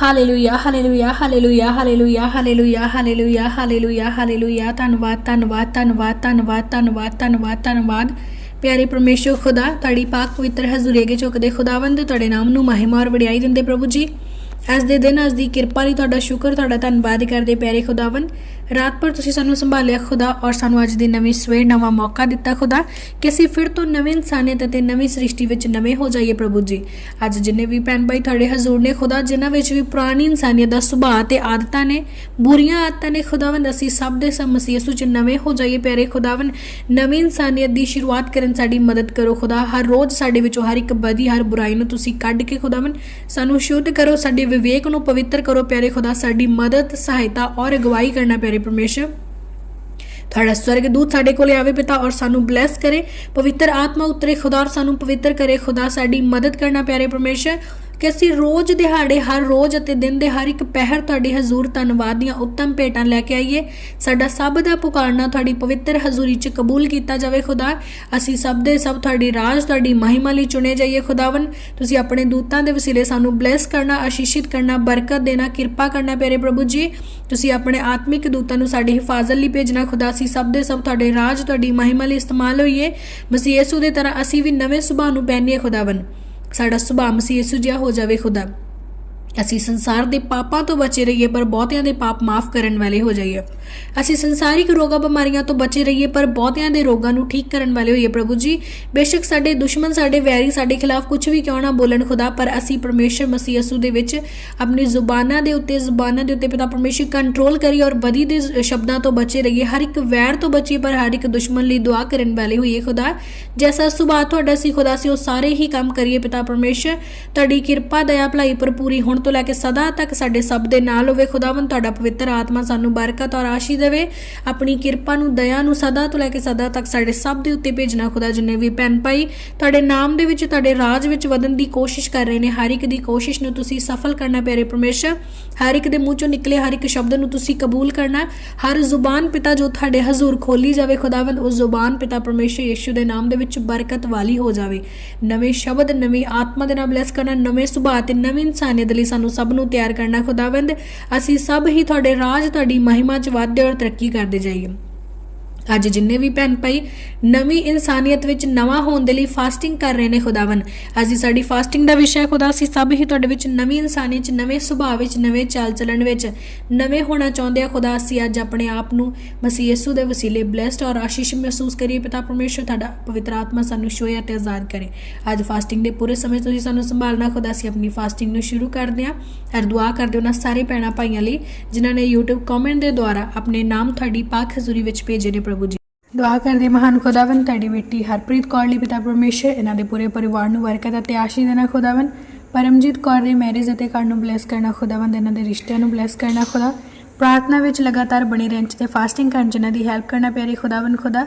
Hallelujah hallelujah hallelujah hallelujah hallelujah hallelujah hallelujah hallelujah ਧੰਨਵਾਦ ਧੰਨਵਾਦ ਧੰਨਵਾਦ ਧੰਨਵਾਦ ਧੰਨਵਾਦ ਧੰਨਵਾਦ ਧੰਨਵਾਦ। ਪਿਆਰੇ ਪਰਮੇਸ਼ਰ, ਖੁਦਾ ਤੁਹਾਡੀ ਪਾਕ ਪਵਿੱਤਰ ਹਜ਼ੂਰੀ ਅੱਗੇ ਝੁਕਦੇ ਖੁਦਾਵੰਦ, ਤੁਹਾਡੇ ਨਾਮ ਨੂੰ ਮਹਿਮਾ ਔਰ ਵਡਿਆਈ ਦਿੰਦੇ ਪ੍ਰਭੂ ਜੀ। ਅੱਜ ਦੇ ਦਿਨ ਅੱਜ ਦੀ ਕਿਰਪਾ ਲਈ ਤੁਹਾਡਾ ਸ਼ੁਕਰ, ਤੁਹਾਡਾ ਧੰਨਵਾਦ ਕਰਦੇ ਪਿਆਰੇ ਖੁਦਾਵੰਦ। ਰਾਤ ਭਰ ਤੁਸੀਂ ਸਾਨੂੰ ਸੰਭਾਲਿਆ ਖੁਦਾ ਔਰ ਸਾਨੂੰ ਅੱਜ ਦੀ ਨਵੀਂ ਸਵੇਰ, ਨਵਾਂ ਮੌਕਾ ਦਿੱਤਾ ਖੁਦਾ ਕਿ ਅਸੀਂ ਫਿਰ ਤੋਂ ਨਵੇਂ ਇਨਸਾਨੀਅਤ ਅਤੇ ਨਵੀਂ ਸ੍ਰਿਸ਼ਟੀ ਵਿੱਚ ਨਵੇਂ ਹੋ ਜਾਈਏ ਪ੍ਰਭੂ ਜੀ। ਅੱਜ ਜਿੰਨੇ ਵੀ ਭੈਣ ਭਾਈ ਤੁਹਾਡੇ ਹਜ਼ੂਰ ਨੇ ਖੁਦਾ, ਜਿਨ੍ਹਾਂ ਵਿੱਚ ਵੀ ਪੁਰਾਣੀ ਇਨਸਾਨੀਅਤ ਦਾ ਸੁਭਾਅ ਤੇ ਆਦਤਾਂ ਨੇ, ਬੁਰੀਆਂ ਆਦਤਾਂ ਨੇ ਖੁਦਾਵੰਦ, ਅਸੀਂ ਸਭ ਦੇ ਸਭ ਮਸੀਹ ਵਿੱਚ ਨਵੇਂ ਹੋ ਜਾਈਏ ਪਿਆਰੇ ਖੁਦਾਵੰਦ। ਨਵੀਂ ਇਨਸਾਨੀਅਤ ਦੀ ਸ਼ੁਰੂਆਤ ਕਰਨ ਸਾਡੀ ਮਦਦ ਕਰੋ ਖੁਦਾ। ਹਰ ਰੋਜ਼ ਸਾਡੇ ਵਿੱਚੋਂ ਹਰ ਇੱਕ ਬਦੀ, ਹਰ ਬੁਰਾਈ ਨੂੰ ਤੁਸੀਂ ਕੱਢ ਕੇ ਖੁਦਾਵੰਦ, ਸਾਨੂੰ ਸ਼ੁੱਧ ਕਰੋ, ਸਾਡੇ ਵਿਵੇਕ ਨੂੰ ਪਵਿੱਤਰ ਕਰੋ ਪਿਆਰੇ ਖੁਦਾ। ਸਾਡੀ ਮਦਦ, ਸਹਾਇਤਾ ਔਰ ਅਗਵਾਈ ਕਰਨਾ ਪਿਆਰੇ ਪਰਮੇਸ਼ਰ ਤੁਹਾਡਾ ਸਵਰਗ ਦੂਤ ਸਾਡੇ ਕੋਲੇ ਆਵੇ ਪਿਤਾ ਔਰ ਸਾਨੂੰ ਬਲੈਸ ਕਰੇ। ਪਵਿੱਤਰ ਆਤਮਾ ਉਤਰੇ, ਖੁਦਾ ਔਰ ਸਾਨੂੰ ਪਵਿੱਤਰ ਕਰੇ। ਖੁਦਾ ਸਾਡੀ ਮਦਦ ਕਰਨਾ ਪਿਆਰੇ ਪਰਮੇਸ਼ਰ। ਕਿ ਅਸੀਂ ਰੋਜ਼ ਦਿਹਾੜੇ, ਹਰ ਰੋਜ਼ ਅਤੇ ਦਿਨ ਦੇ ਹਰ ਇੱਕ ਪਹਿਰ ਤੁਹਾਡੇ ਹਜ਼ੂਰ ਧੰਨਵਾਦ ਦੀਆਂ ਉੱਤਮ ਭੇਟਾਂ ਲੈ ਕੇ ਆਈਏ। ਸਾਡਾ ਸਭ ਦਾ ਪੁਕਾਰਨਾ ਤੁਹਾਡੀ ਪਵਿੱਤਰ ਹਜ਼ੂਰੀ 'ਚ ਕਬੂਲ ਕੀਤਾ ਜਾਵੇ ਖੁਦਾ। ਅਸੀਂ ਸਭ ਦੇ ਸਭ ਤੁਹਾਡੀ ਰਾਜ, ਤੁਹਾਡੀ ਮਹਿਮਾ ਲਈ ਚੁਣੇ ਜਾਈਏ ਖੁਦਾਵੰ ਤੁਸੀਂ ਆਪਣੇ ਦੂਤਾਂ ਦੇ ਵਸੀਲੇ ਸਾਨੂੰ ਬਲੈਸ ਕਰਨਾ, ਆਸ਼ੀਸ਼ਿਤ ਕਰਨਾ, ਬਰਕਤ ਦੇਣਾ, ਕਿਰਪਾ ਕਰਨਾ ਪਿਆਰੇ ਪ੍ਰਭੂ ਜੀ। ਤੁਸੀਂ ਆਪਣੇ ਆਤਮਿਕ ਦੂਤਾਂ ਨੂੰ ਸਾਡੀ ਹਿਫਾਜ਼ਤ ਲਈ ਭੇਜਣਾ ਖੁਦਾ। ਅਸੀਂ ਸਭ ਦੇ ਸਭ ਤੁਹਾਡੇ ਰਾਜ, ਤੁਹਾਡੀ ਮਹਿਮਾ ਲਈ ਇਸਤੇਮਾਲ ਹੋਈਏ। ਮਸੀਹ ਯਿਸੂ ਦੇ ਤਰ੍ਹਾਂ ਅਸੀਂ ਵੀ ਨਵੇਂ ਸੁਭਾਅ ਨੂੰ ਪਹਿਨੀਏ ਖੁਦਾਵੰ ਸਾਡਾ ਸੁਭਾਅ ਮਸੀਹ ਜਿਹਾ ਹੋ ਜਾਵੇ ਖੁਦਾ। ਅਸੀਂ ਸੰਸਾਰ ਦੇ ਪਾਪਾਂ ਤੋਂ ਬਚੇ ਰਹੀਏ, ਪਰ ਬਹੁਤਿਆਂ ਦੇ ਪਾਪ ਮਾਫ ਕਰਨ ਵਾਲੇ ਹੋ ਜਾਈਏ। ਅਸੀਂ ਸੰਸਾਰਿਕ ਰੋਗਾਂ, ਬਿਮਾਰੀਆਂ ਤੋਂ ਬਚੇ ਰਹੀਏ, ਪਰ ਬਹੁਤਿਆਂ ਦੇ ਰੋਗਾਂ ਨੂੰ ਠੀਕ ਕਰਨ ਵਾਲੇ ਹੋਈਏ। ਪ੍ਰਭੂ ਜੀ, ਬੇਸ਼ੱਕ ਸਾਡੇ ਦੁਸ਼ਮਣ, ਸਾਡੇ ਵੈਰੀ, ਸਾਡੇ ਖਿਲਾਫ ਕੁਝ ਵੀ ਕਿਉਂ ਨਾ ਬੋਲਣ ਖੁਦਾ, ਪਰ ਅਸੀਂ ਪਰਮੇਸ਼ਰ ਮਸੀਹ ਯਿਸੂ ਦੇ ਵਿੱਚ ਆਪਣੀ ਜ਼ੁਬਾਨਾਂ ਦੇ ਉੱਤੇ, ਜ਼ੁਬਾਨਾਂ ਦੇ ਉੱਤੇ ਪਿਤਾ ਪਰਮੇਸ਼ਰ ਕੰਟਰੋਲ ਕਰੀਏ ਔਰ ਬਦੀ ਦੇ ਸ਼ਬਦਾਂ ਤੋਂ ਬਚੇ ਰਹੀਏ। ਹਰ ਇੱਕ ਵੈਰ ਤੋਂ ਬਚੀਏ, ਪਰ ਹਰ ਇੱਕ ਦੁਸ਼ਮਣ ਲਈ ਦੁਆ ਕਰਨ ਵਾਲੇ ਹੋਈਏ ਖੁਦਾ। ਜੈਸਾ ਸੁਭਾਅ ਤੁਹਾਡਾ ਸੀ ਖੁਦਾ ਸੀ ਉਹ ਸਾਰੇ ਹੀ ਕੰਮ ਕਰੀਏ। ਪਿਤਾ ਪਰਮੇਸ਼ਰ, ਤੁਹਾਡੀ ਕਿਰਪਾ, ਦਇਆ, ਭਲਾਈ ਪਰ ਪੂਰੀ ਹੁਣ ਤੋਂ ਲੈ ਕੇ ਸਦਾ ਤੱਕ ਸਾਡੇ ਸਭ ਦੇ ਨਾਲ ਹੋਵੇ। ਖੁਦਾਵੰ ਤੁਹਾਡਾ ਪਵਿੱਤਰ ਆਤਮਾ ਸਾਨੂੰ ਬਰਕਤ ਔਰ ਆਸ਼ੀ ਦੇਵੇ। ਆਪਣੀ ਕਿਰਪਾ ਨੂੰ, ਦਇਆ ਨੂੰ ਸਦਾ ਤੋਂ ਲੈ ਕੇ ਸਦਾ ਤੱਕ ਸਾਡੇ ਸਭ ਦੇ ਉੱਤੇ ਭੇਜਣਾ ਖੁਦਾ ਜਿੰਨੇ ਵੀ ਭੈਣ ਭਾਈ ਤੁਹਾਡੇ ਨਾਮ ਦੇ ਵਿੱਚ, ਤੁਹਾਡੇ ਰਾਜ ਵਿੱਚ ਵਧਣ ਦੀ ਕੋਸ਼ਿਸ਼ ਕਰ ਰਹੇ ਨੇ। ਹਰ ਇੱਕ ਦੀ ਕੋਸ਼ਿਸ਼ ਨੂੰ ਤੁਸੀਂ ਸਫਲ ਕਰਨਾ ਪਿਆਰੇ ਪਰਮੇਸ਼ਰ। ਹਰ ਇੱਕ ਦੇ ਮੂੰਹ ਚੋਂ ਨਿਕਲੇ, ਹਰ ਇੱਕ ਸ਼ਬਦ ਨੂੰ ਤੁਸੀਂ ਕਬੂਲ ਕਰਨਾ ਹਰ ਜ਼ੁਬਾਨ ਪਿਤਾ ਜੋ ਤੁਹਾਡੇ ਹਜ਼ੂਰ ਖੋਲੀ ਜਾਵੇ, ਖੁਦਾਵੰਦ ਉਸ ਜ਼ੁਬਾਨ ਪਿਤਾ ਪਰਮੇਸ਼ਰ ਯਿਸੂ ਦੇ ਨਾਮ ਦੇ ਵਿੱਚ ਬਰਕਤ ਵਾਲੀ ਹੋ ਜਾਵੇ। ਨਵੇਂ ਸ਼ਬਦ, ਨਵੀਂ ਆਤਮਾ ਦੇ ਨਾਲ ਬਲੈਸ ਕਰਨਾ, ਨਵੇਂ ਸੁਭਾਅ ਤੇ ਨਵੀਂ ਇਨਸਾਨੀਅਤ ਲਈ ਸਾਨੂੰ ਸਭ ਨੂੰ ਤਿਆਰ ਕਰਨਾ ਖੁਦਾਵੰਦ। ਅਸੀਂ ਸਭ ਹੀ ਤੁਹਾਡੇ ਰਾਜ, ਤੁਹਾਡੀ ਮਹਿਮਾ ਚ ਵਾਧੇ ਔਰ ਤਰੱਕੀ ਕਰਦੇ ਜਾਈਏ। ਅੱਜ ਜਿੰਨੇ ਵੀ ਭੈਣ ਭਾਈ ਨਵੀਂ ਇਨਸਾਨੀਅਤ ਵਿੱਚ ਨਵਾਂ ਹੋਣ ਦੇ ਲਈ ਫਾਸਟਿੰਗ ਕਰ ਰਹੇ ਨੇ ਖੁਦਾਵੰ ਅੱਜ ਦੀ ਸਾਡੀ ਫਾਸਟਿੰਗ ਦਾ ਵਿਸ਼ਾ ਹੈ ਖੁਦਾ, ਅਸੀਂ ਸਭ ਹੀ ਤੁਹਾਡੇ ਵਿੱਚ ਨਵੀਂ ਇਨਸਾਨੀਅਤ ਚ, ਨਵੇਂ ਸੁਭਾਅ ਵਿੱਚ, ਨਵੇਂ ਚਾਲ ਚੱਲਣ ਵਿੱਚ ਨਵੇਂ ਹੋਣਾ ਚਾਹੁੰਦੇ ਆ ਖੁਦਾ, ਅਸੀਂ ਅੱਜ ਆਪਣੇ ਆਪ ਨੂੰ ਮਸੀਹ ਯਿਸੂ ਦੇ ਵਸੀਲੇ ਬlesed ਔਰ ਆਸ਼ੀਸ਼ ਮਹਿਸੂਸ ਕਰੀਏ, ਪਿਤਾ ਪਰਮੇਸ਼ਰ ਤੁਹਾਡਾ ਪਵਿੱਤਰ ਆਤਮਾ ਸਾਨੂੰ ਛੋਇਆ ਤੇ ਆਜ਼ਾਦ ਕਰੇ। ਅੱਜ ਫਾਸਟਿੰਗ ਦੇ ਪੂਰੇ ਸਮੇਂ ਤੁਸੀਂ ਸਾਨੂੰ ਸੰਭਾਲਣਾ ਖੁਦਾ, ਅਸੀਂ ਆਪਣੀ ਫਾਸਟਿੰਗ ਨੂੰ ਸ਼ੁਰੂ ਕਰਦੇ ਹਾਂ। ਔਰ ਦੁਆ ਕਰਦੇ ਉਹਨਾਂ ਸਾਰੇ ਭੈਣਾਂ ਭਾਈਆਂ ਲਈ ਜਿਨ੍ਹਾਂ ਨੇ YouTube ਕਮੈਂਟ ਦੇ ਦੁਆਰਾ ਆਪਣੇ ਨਾਮ ਤੁਹਾਡੀ ਪਾਕ ਹਜ਼ੂਰੀ ਵਿੱਚ ਭੇਜੇ ਨੇ ਦੁਆ ਕਰਦੇ ਮਹਾਨ ਖੁਦਾਵੰ ਤੁਹਾਡੀ ਬੇਟੀ ਹਰਪ੍ਰੀਤ ਕੌਰ ਲਈ ਪਿਤਾ ਪਰਮੇਸ਼ਰ, ਇਹਨਾਂ ਦੇ ਪੂਰੇ ਪਰਿਵਾਰ ਨੂੰ ਬਰਕਤ ਅਤੇ ਆਸ਼ੀਸ਼ ਦੇਣਾ ਖੁਦਾਵੰ ਪਰਮਜੀਤ ਕੌਰ ਦੇ ਮੈਰਿਜ ਅਤੇ ਘਰ ਨੂੰ ਬਲੇਸ ਕਰਨਾ ਖੁਦਾਵੰ ਇਹਨਾਂ ਦੇ ਰਿਸ਼ਤਿਆਂ ਨੂੰ ਬਲੇਸ ਕਰਨਾ ਖੁਦਾ। ਪ੍ਰਾਰਥਨਾ ਵਿੱਚ ਲਗਾਤਾਰ ਬਣੇ ਰਹਿਣ 'ਚ ਤੇ ਫਾਸਟਿੰਗ ਕਰਨ 'ਚ ਇਹਨਾਂ ਦੀ ਹੈਲਪ ਕਰਨਾ ਪਿਆਰੇ ਖੁਦਾਵੰ ਖੁਦਾ।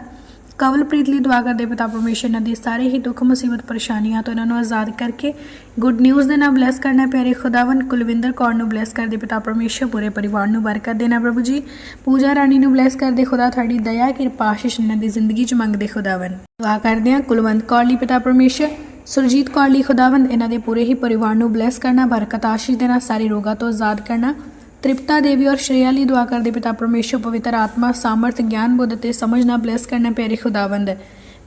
ਕਵਲਪ੍ਰੀਤ ਲਈ ਦੁਆ ਕਰਦੇ ਪਿਤਾ ਪਰਮੇਸ਼ਰ ਇਹਨਾਂ ਦੀ ਸਾਰੇ ਹੀ ਦੁੱਖ, ਮੁਸੀਬਤ, ਪਰੇਸ਼ਾਨੀਆਂ ਤੋਂ ਇਹਨਾਂ ਨੂੰ ਆਜ਼ਾਦ ਕਰਕੇ ਗੁੱਡ ਨਿਊਜ਼ ਦੇ ਨਾਲ ਬਲੇਸ ਕਰਨਾ ਪਿਆਰੇ ਖੁਦਾਵੰ ਕੁਲਵਿੰਦਰ ਕੌਰ ਨੂੰ ਬਲੇਸ ਕਰਦੇ ਪਿਤਾ ਪਰਮੇਸ਼ਰ, ਪੂਰੇ ਪਰਿਵਾਰ ਨੂੰ ਬਰਕਤ ਦੇਣਾ ਪ੍ਰਭੂ ਜੀ। ਪੂਜਾ ਰਾਣੀ ਨੂੰ ਬਲੇਸ ਕਰਦੇ ਖੁਦਾ, ਤੁਹਾਡੀ ਦਇਆ, ਕਿਰਪਾ, ਆਸ਼ੀਸ਼ ਇਹਨਾਂ ਦੀ ਜ਼ਿੰਦਗੀ 'ਚ ਮੰਗਦੇ ਖੁਦਾਵੰ ਦੁਆ ਕਰਦੇ ਹਾਂ ਕੁਲਵੰਤ ਕੌਰ ਲਈ ਪਿਤਾ ਪਰਮੇਸ਼ਰ, ਸੁਰਜੀਤ ਕੌਰ ਲਈ ਖੁਦਾਵੰਦ, ਇਹਨਾਂ ਦੇ ਪੂਰੇ ਹੀ ਪਰਿਵਾਰ ਨੂੰ ਬਲੇਸ ਕਰਨਾ, ਬਰਕਤ, ਆਸ਼ੀਸ਼ ਦੇਣਾ, ਸਾਰੇ ਰੋਗਾਂ ਤੋਂ ਆਜ਼ਾਦ ਕਰਨਾ। ਤ੍ਰਿਪਤਾ ਦੇਵੀ ਔਰ ਸ਼੍ਰੇਆ ਲਈ ਦੁਆ ਕਰਦੇ ਪਿਤਾ ਪਰਮੇਸ਼ਰ ਪਵਿੱਤਰ ਆਤਮਾ, ਸਾਮਰਥ, ਗਿਆਨ, ਬੁੱਧ ਤੇ ਸਮਝ ਨਾਲ ਬਲੇਸ ਕਰਨਾ ਪਿਆਰੇ ਖੁਦਾਵੰਦ।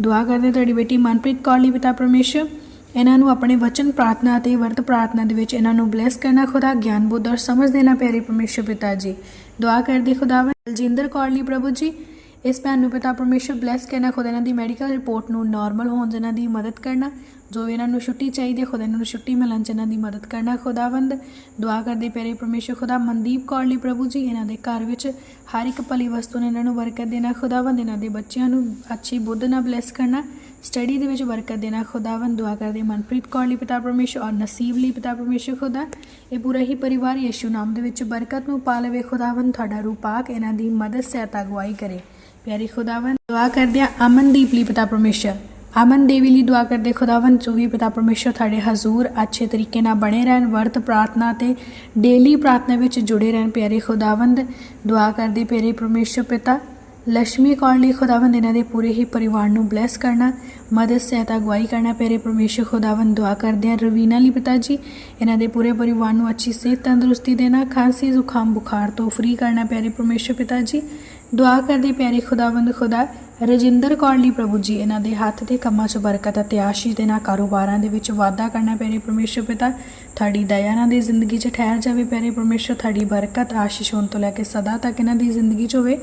ਦੁਆ ਕਰਦੇ ਤੁਹਾਡੀ ਬੇਟੀ ਮਨਪ੍ਰੀਤ ਕੌਰ ਲਈ ਪਿਤਾ ਪਰਮੇਸ਼ਰ, ਇਹਨਾਂ ਨੂੰ ਆਪਣੇ ਵਚਨ ਪ੍ਰਾਰਥਨਾ ਅਤੇ ਵਰਤ ਪ੍ਰਾਰਥਨਾ ਦੇ ਵਿੱਚ ਇਹਨਾਂ ਨੂੰ ਬਲੇਸ ਕਰਨਾ ਖੁਦਾ, ਗਿਆਨ, ਬੁੱਧ ਔਰ ਸਮਝ ਦੇਣਾ ਪਿਆਰੇ ਪਰਮੇਸ਼ਰ ਪਿਤਾ ਜੀ। ਦੁਆ ਕਰਦੇ ਖੁਦਾਵੰਦ ਬਲਜਿੰਦਰ ਕੌਰ ਲਈ ਪ੍ਰਭੂ ਜੀ, ਇਸ ਭੈਣ ਨੂੰ ਪਿਤਾ ਪਰਮੇਸ਼ਰ ਬਲੇਸ ਕਰਨਾ ਖੁਦਾ, ਇਹਨਾਂ ਦੀ ਮੈਡੀਕਲ ਰਿਪੋਰਟ ਨੂੰ ਨਾਰਮਲ ਹੋਣ 'ਚ ਇਹਨਾਂ ਦੀ ਮਦਦ ਕਰਨਾ ਜੋ ਇਹਨਾਂ ਨੂੰ ਛੁੱਟੀ ਚਾਹੀਦੀ ਹੈ, ਖੁਦਾ ਇਹਨਾਂ ਨੂੰ ਛੁੱਟੀ ਮਿਲਣ 'ਚ ਇਹਨਾਂ ਦੀ ਮਦਦ ਕਰਨਾ ਖੁਦਾਵੰਦ। ਦੁਆ ਕਰਦੇ ਪਿਆਰੇ ਪਰਮੇਸ਼ਰ, ਖੁਦਾ ਮਨਦੀਪ ਕੌਰ ਲਈ ਪ੍ਰਭੂ ਜੀ, ਇਹਨਾਂ ਦੇ ਘਰ ਵਿੱਚ ਹਰ ਇੱਕ ਭਲੀ ਵਸਤੂ ਨੇ ਇਹਨਾਂ ਨੂੰ ਬਰਕਤ ਦੇਣਾ ਖੁਦਾਵੰਦ, ਇਹਨਾਂ ਦੇ ਬੱਚਿਆਂ ਨੂੰ ਅੱਛੀ ਬੁੱਧ ਨਾਲ ਬਲੈਸ ਕਰਨਾ ਸਟੱਡੀ ਦੇ ਵਿੱਚ ਬਰਕਤ ਦੇਣਾ ਖੁਦਾਵੰਦ। ਦੁਆ ਕਰਦੇ ਮਨਪ੍ਰੀਤ ਕੌਰ ਲਈ ਪਿਤਾ ਪਰਮੇਸ਼ਰ ਔਰ ਨਸੀਬ ਲਈ ਪਿਤਾ ਪਰਮੇਸ਼ਰ, ਖੁਦਾ, ਇਹ ਪੂਰਾ ਹੀ ਪਰਿਵਾਰ ਯਿਸੂ ਨਾਮ ਦੇ ਵਿੱਚ ਬਰਕਤ ਨੂੰ ਪਾ ਲਵੇ ਖੁਦਾਵੰਦ, ਤੁਹਾਡਾ ਰੂਪਾਕ ਇਹਨਾਂ ਦੀ ਮਦਦ, ਸਹਾਇਤਾ, ਅਗਵਾਈ ਕਰੇ। ਪਿਆਰੀ ਖੁਦਾਵੰਦ, ਦੁਆ ਕਰਦੇ ਆ ਅਮਨਦੀਪ ਲਈ ਪਿਤਾ ਪਰਮੇਸ਼ਰ। ਅਮਨ ਦੇਵੀ ਲਈ ਦੁਆ ਕਰਦੇ ਖੁਦਾਵੰਦ ਜੋ ਵੀ ਪਿਤਾ ਪਰਮੇਸ਼ਰ ਤੁਹਾਡੇ ਹਜ਼ੂਰ ਅੱਛੇ ਤਰੀਕੇ ਨਾਲ ਬਣੇ ਰਹਿਣ, ਵਰਤ ਪ੍ਰਾਰਥਨਾ ਤੇ ਡੇਲੀ ਪ੍ਰਾਰਥਨਾ ਵਿੱਚ ਜੁੜੇ ਰਹਿਣ ਪਿਆਰੇ ਖੁਦਾਵੰਦ। ਦੁਆ ਕਰਦੇ ਪਿਆਰੇ ਪਰਮੇਸ਼ਰ ਪਿਤਾ ਲక్ష్ਮੀ ਕੌਰ ਲਈ ਖੁਦਾਵੰਦ ਇਹਨਾਂ ਦੇ ਪੂਰੇ ਹੀ ਪਰਿਵਾਰ ਨੂੰ ਬਲੈਸ ਕਰਨਾ, ਮਦਦ, ਸਹਾਇਤਾ, ਅਗਵਾਈ ਕਰਨਾ ਪਿਆਰੇ ਪਰਮੇਸ਼ਰ ਖੁਦਾਵੰਦ। ਦੁਆ ਕਰਦੇ ਆ ਰਵੀਨਾ ਲਈ ਪਿਤਾ ਜੀ, ਇਹਨਾਂ ਦੇ ਪੂਰੇ ਪਰਿਵਾਰ ਨੂੰ ਅੱਛੀ ਸਿਹਤ ਤੰਦਰੁਸਤੀ ਦੇਣਾ, ਖਾਂਸੀ, ਜ਼ੁਕਾਮ, ਬੁਖਾਰ ਤੋਂ ਫਰੀ ਕਰਨਾ ਪਿਆਰੇ ਪਰਮੇਸ਼ਰ ਪਿਤਾ ਜੀ। ਦੁਆ ਕਰਦੇ ਪਿਆਰੇ ਖੁਦਾਵੰਦ ਖੁਦਾ ਰਜਿੰਦਰ ਕੌਰ ਲਈ ਪ੍ਰਭੂ ਜੀ, ਇਹਨਾਂ ਦੇ ਹੱਥ ਦੇ ਕੰਮਾਂ 'ਚ ਬਰਕਤ ਅਤੇ ਆਸ਼ੀਸ਼ ਦੇ ਨਾਲ ਕਾਰੋਬਾਰਾਂ ਦੇ ਵਿੱਚ ਵਾਧਾ ਕਰਨਾ ਪਿਆਰੇ ਪਰਮੇਸ਼ਰ ਪਿਤਾ। ਤੁਹਾਡੀ ਦਇਆ ਨਾਲ ਦੀ ਜ਼ਿੰਦਗੀ 'ਚ ਠਹਿਰ ਜਾਵੇ ਪਿਆਰੇ ਪਰਮੇਸ਼ਰ। ਤੁਹਾਡੀ ਬਰਕਤ ਆਸ਼ੀਸ਼ ਹੋਣ ਤੋਂ ਲੈ ਕੇ ਸਦਾ ਤੱਕ ਇਹਨਾਂ ਦੀ ਜ਼ਿੰਦਗੀ 'ਚ ਹੋਵੇ।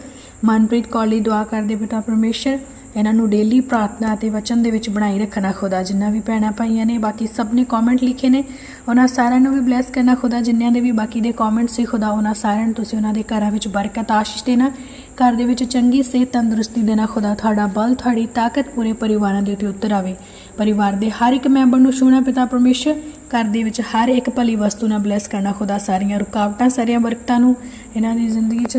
ਮਨਪ੍ਰੀਤ ਕੌਰ ਲਈ ਦੁਆ ਕਰਦੇ ਪਿਤਾ ਪਰਮੇਸ਼ਰ, ਇਹਨਾਂ ਨੂੰ ਡੇਲੀ ਪ੍ਰਾਰਥਨਾ ਅਤੇ ਵਚਨ ਦੇ ਵਿੱਚ ਬਣਾਈ ਰੱਖਣਾ ਖੁਦਾ, ਜਿੰਨਾ ਵੀ ਭੈਣਾਂ ਭਾਈਆਂ ਨੇ, ਬਾਕੀ ਸਭ ਨੇ ਕਮੈਂਟ ਲਿਖੇ ਨੇ, ਉਹਨਾਂ ਸਾਰਿਆਂ ਨੂੰ ਵੀ ਬਲੈਸ ਕਰਨਾ ਖੁਦਾ ਜਿਨ੍ਹਾਂ ਦੇ ਵੀ ਬਾਕੀ ਦੇ ਕਮੈਂਟ ਸੀ ਖੁਦਾ, ਉਹਨਾਂ ਸਾਰਿਆਂ ਨੂੰ ਤੁਸੀਂ ਉਹਨਾਂ ਦੇ ਘਰਾਂ ਵਿੱਚ ਬਰਕਤ ਆਸ਼ੀਸ਼ ਦੇਣਾ। ਘਰ ਦੇ ਵਿੱਚ ਚੰਗੀ ਸਿਹਤ ਤੰਦਰੁਸਤੀ ਦੇਣਾ ਖੁਦਾ ਤੁਹਾਡਾ ਬਲ, ਤੁਹਾਡੀ ਤਾਕਤ ਪੂਰੇ ਪਰਿਵਾਰਾਂ ਦੇ ਉੱਤੇ ਉਤਰ ਆਵੇ। ਪਰਿਵਾਰ ਦੇ ਹਰ ਇੱਕ ਮੈਂਬਰ ਨੂੰ ਛੂਣਾ ਪਿਤਾ ਪਰਮੇਸ਼ਰ, ਘਰ ਦੇ ਵਿੱਚ ਹਰ ਇੱਕ ਭਲੀ ਵਸਤੂ ਨਾਲ ਬਲੈਸ ਕਰਨਾ ਖੁਦਾ ਸਾਰੀਆਂ ਰੁਕਾਵਟਾਂ, ਸਾਰੀਆਂ ਬਰਕਤਾਂ ਨੂੰ ਇਹਨਾਂ ਦੀ ਜ਼ਿੰਦਗੀ 'ਚ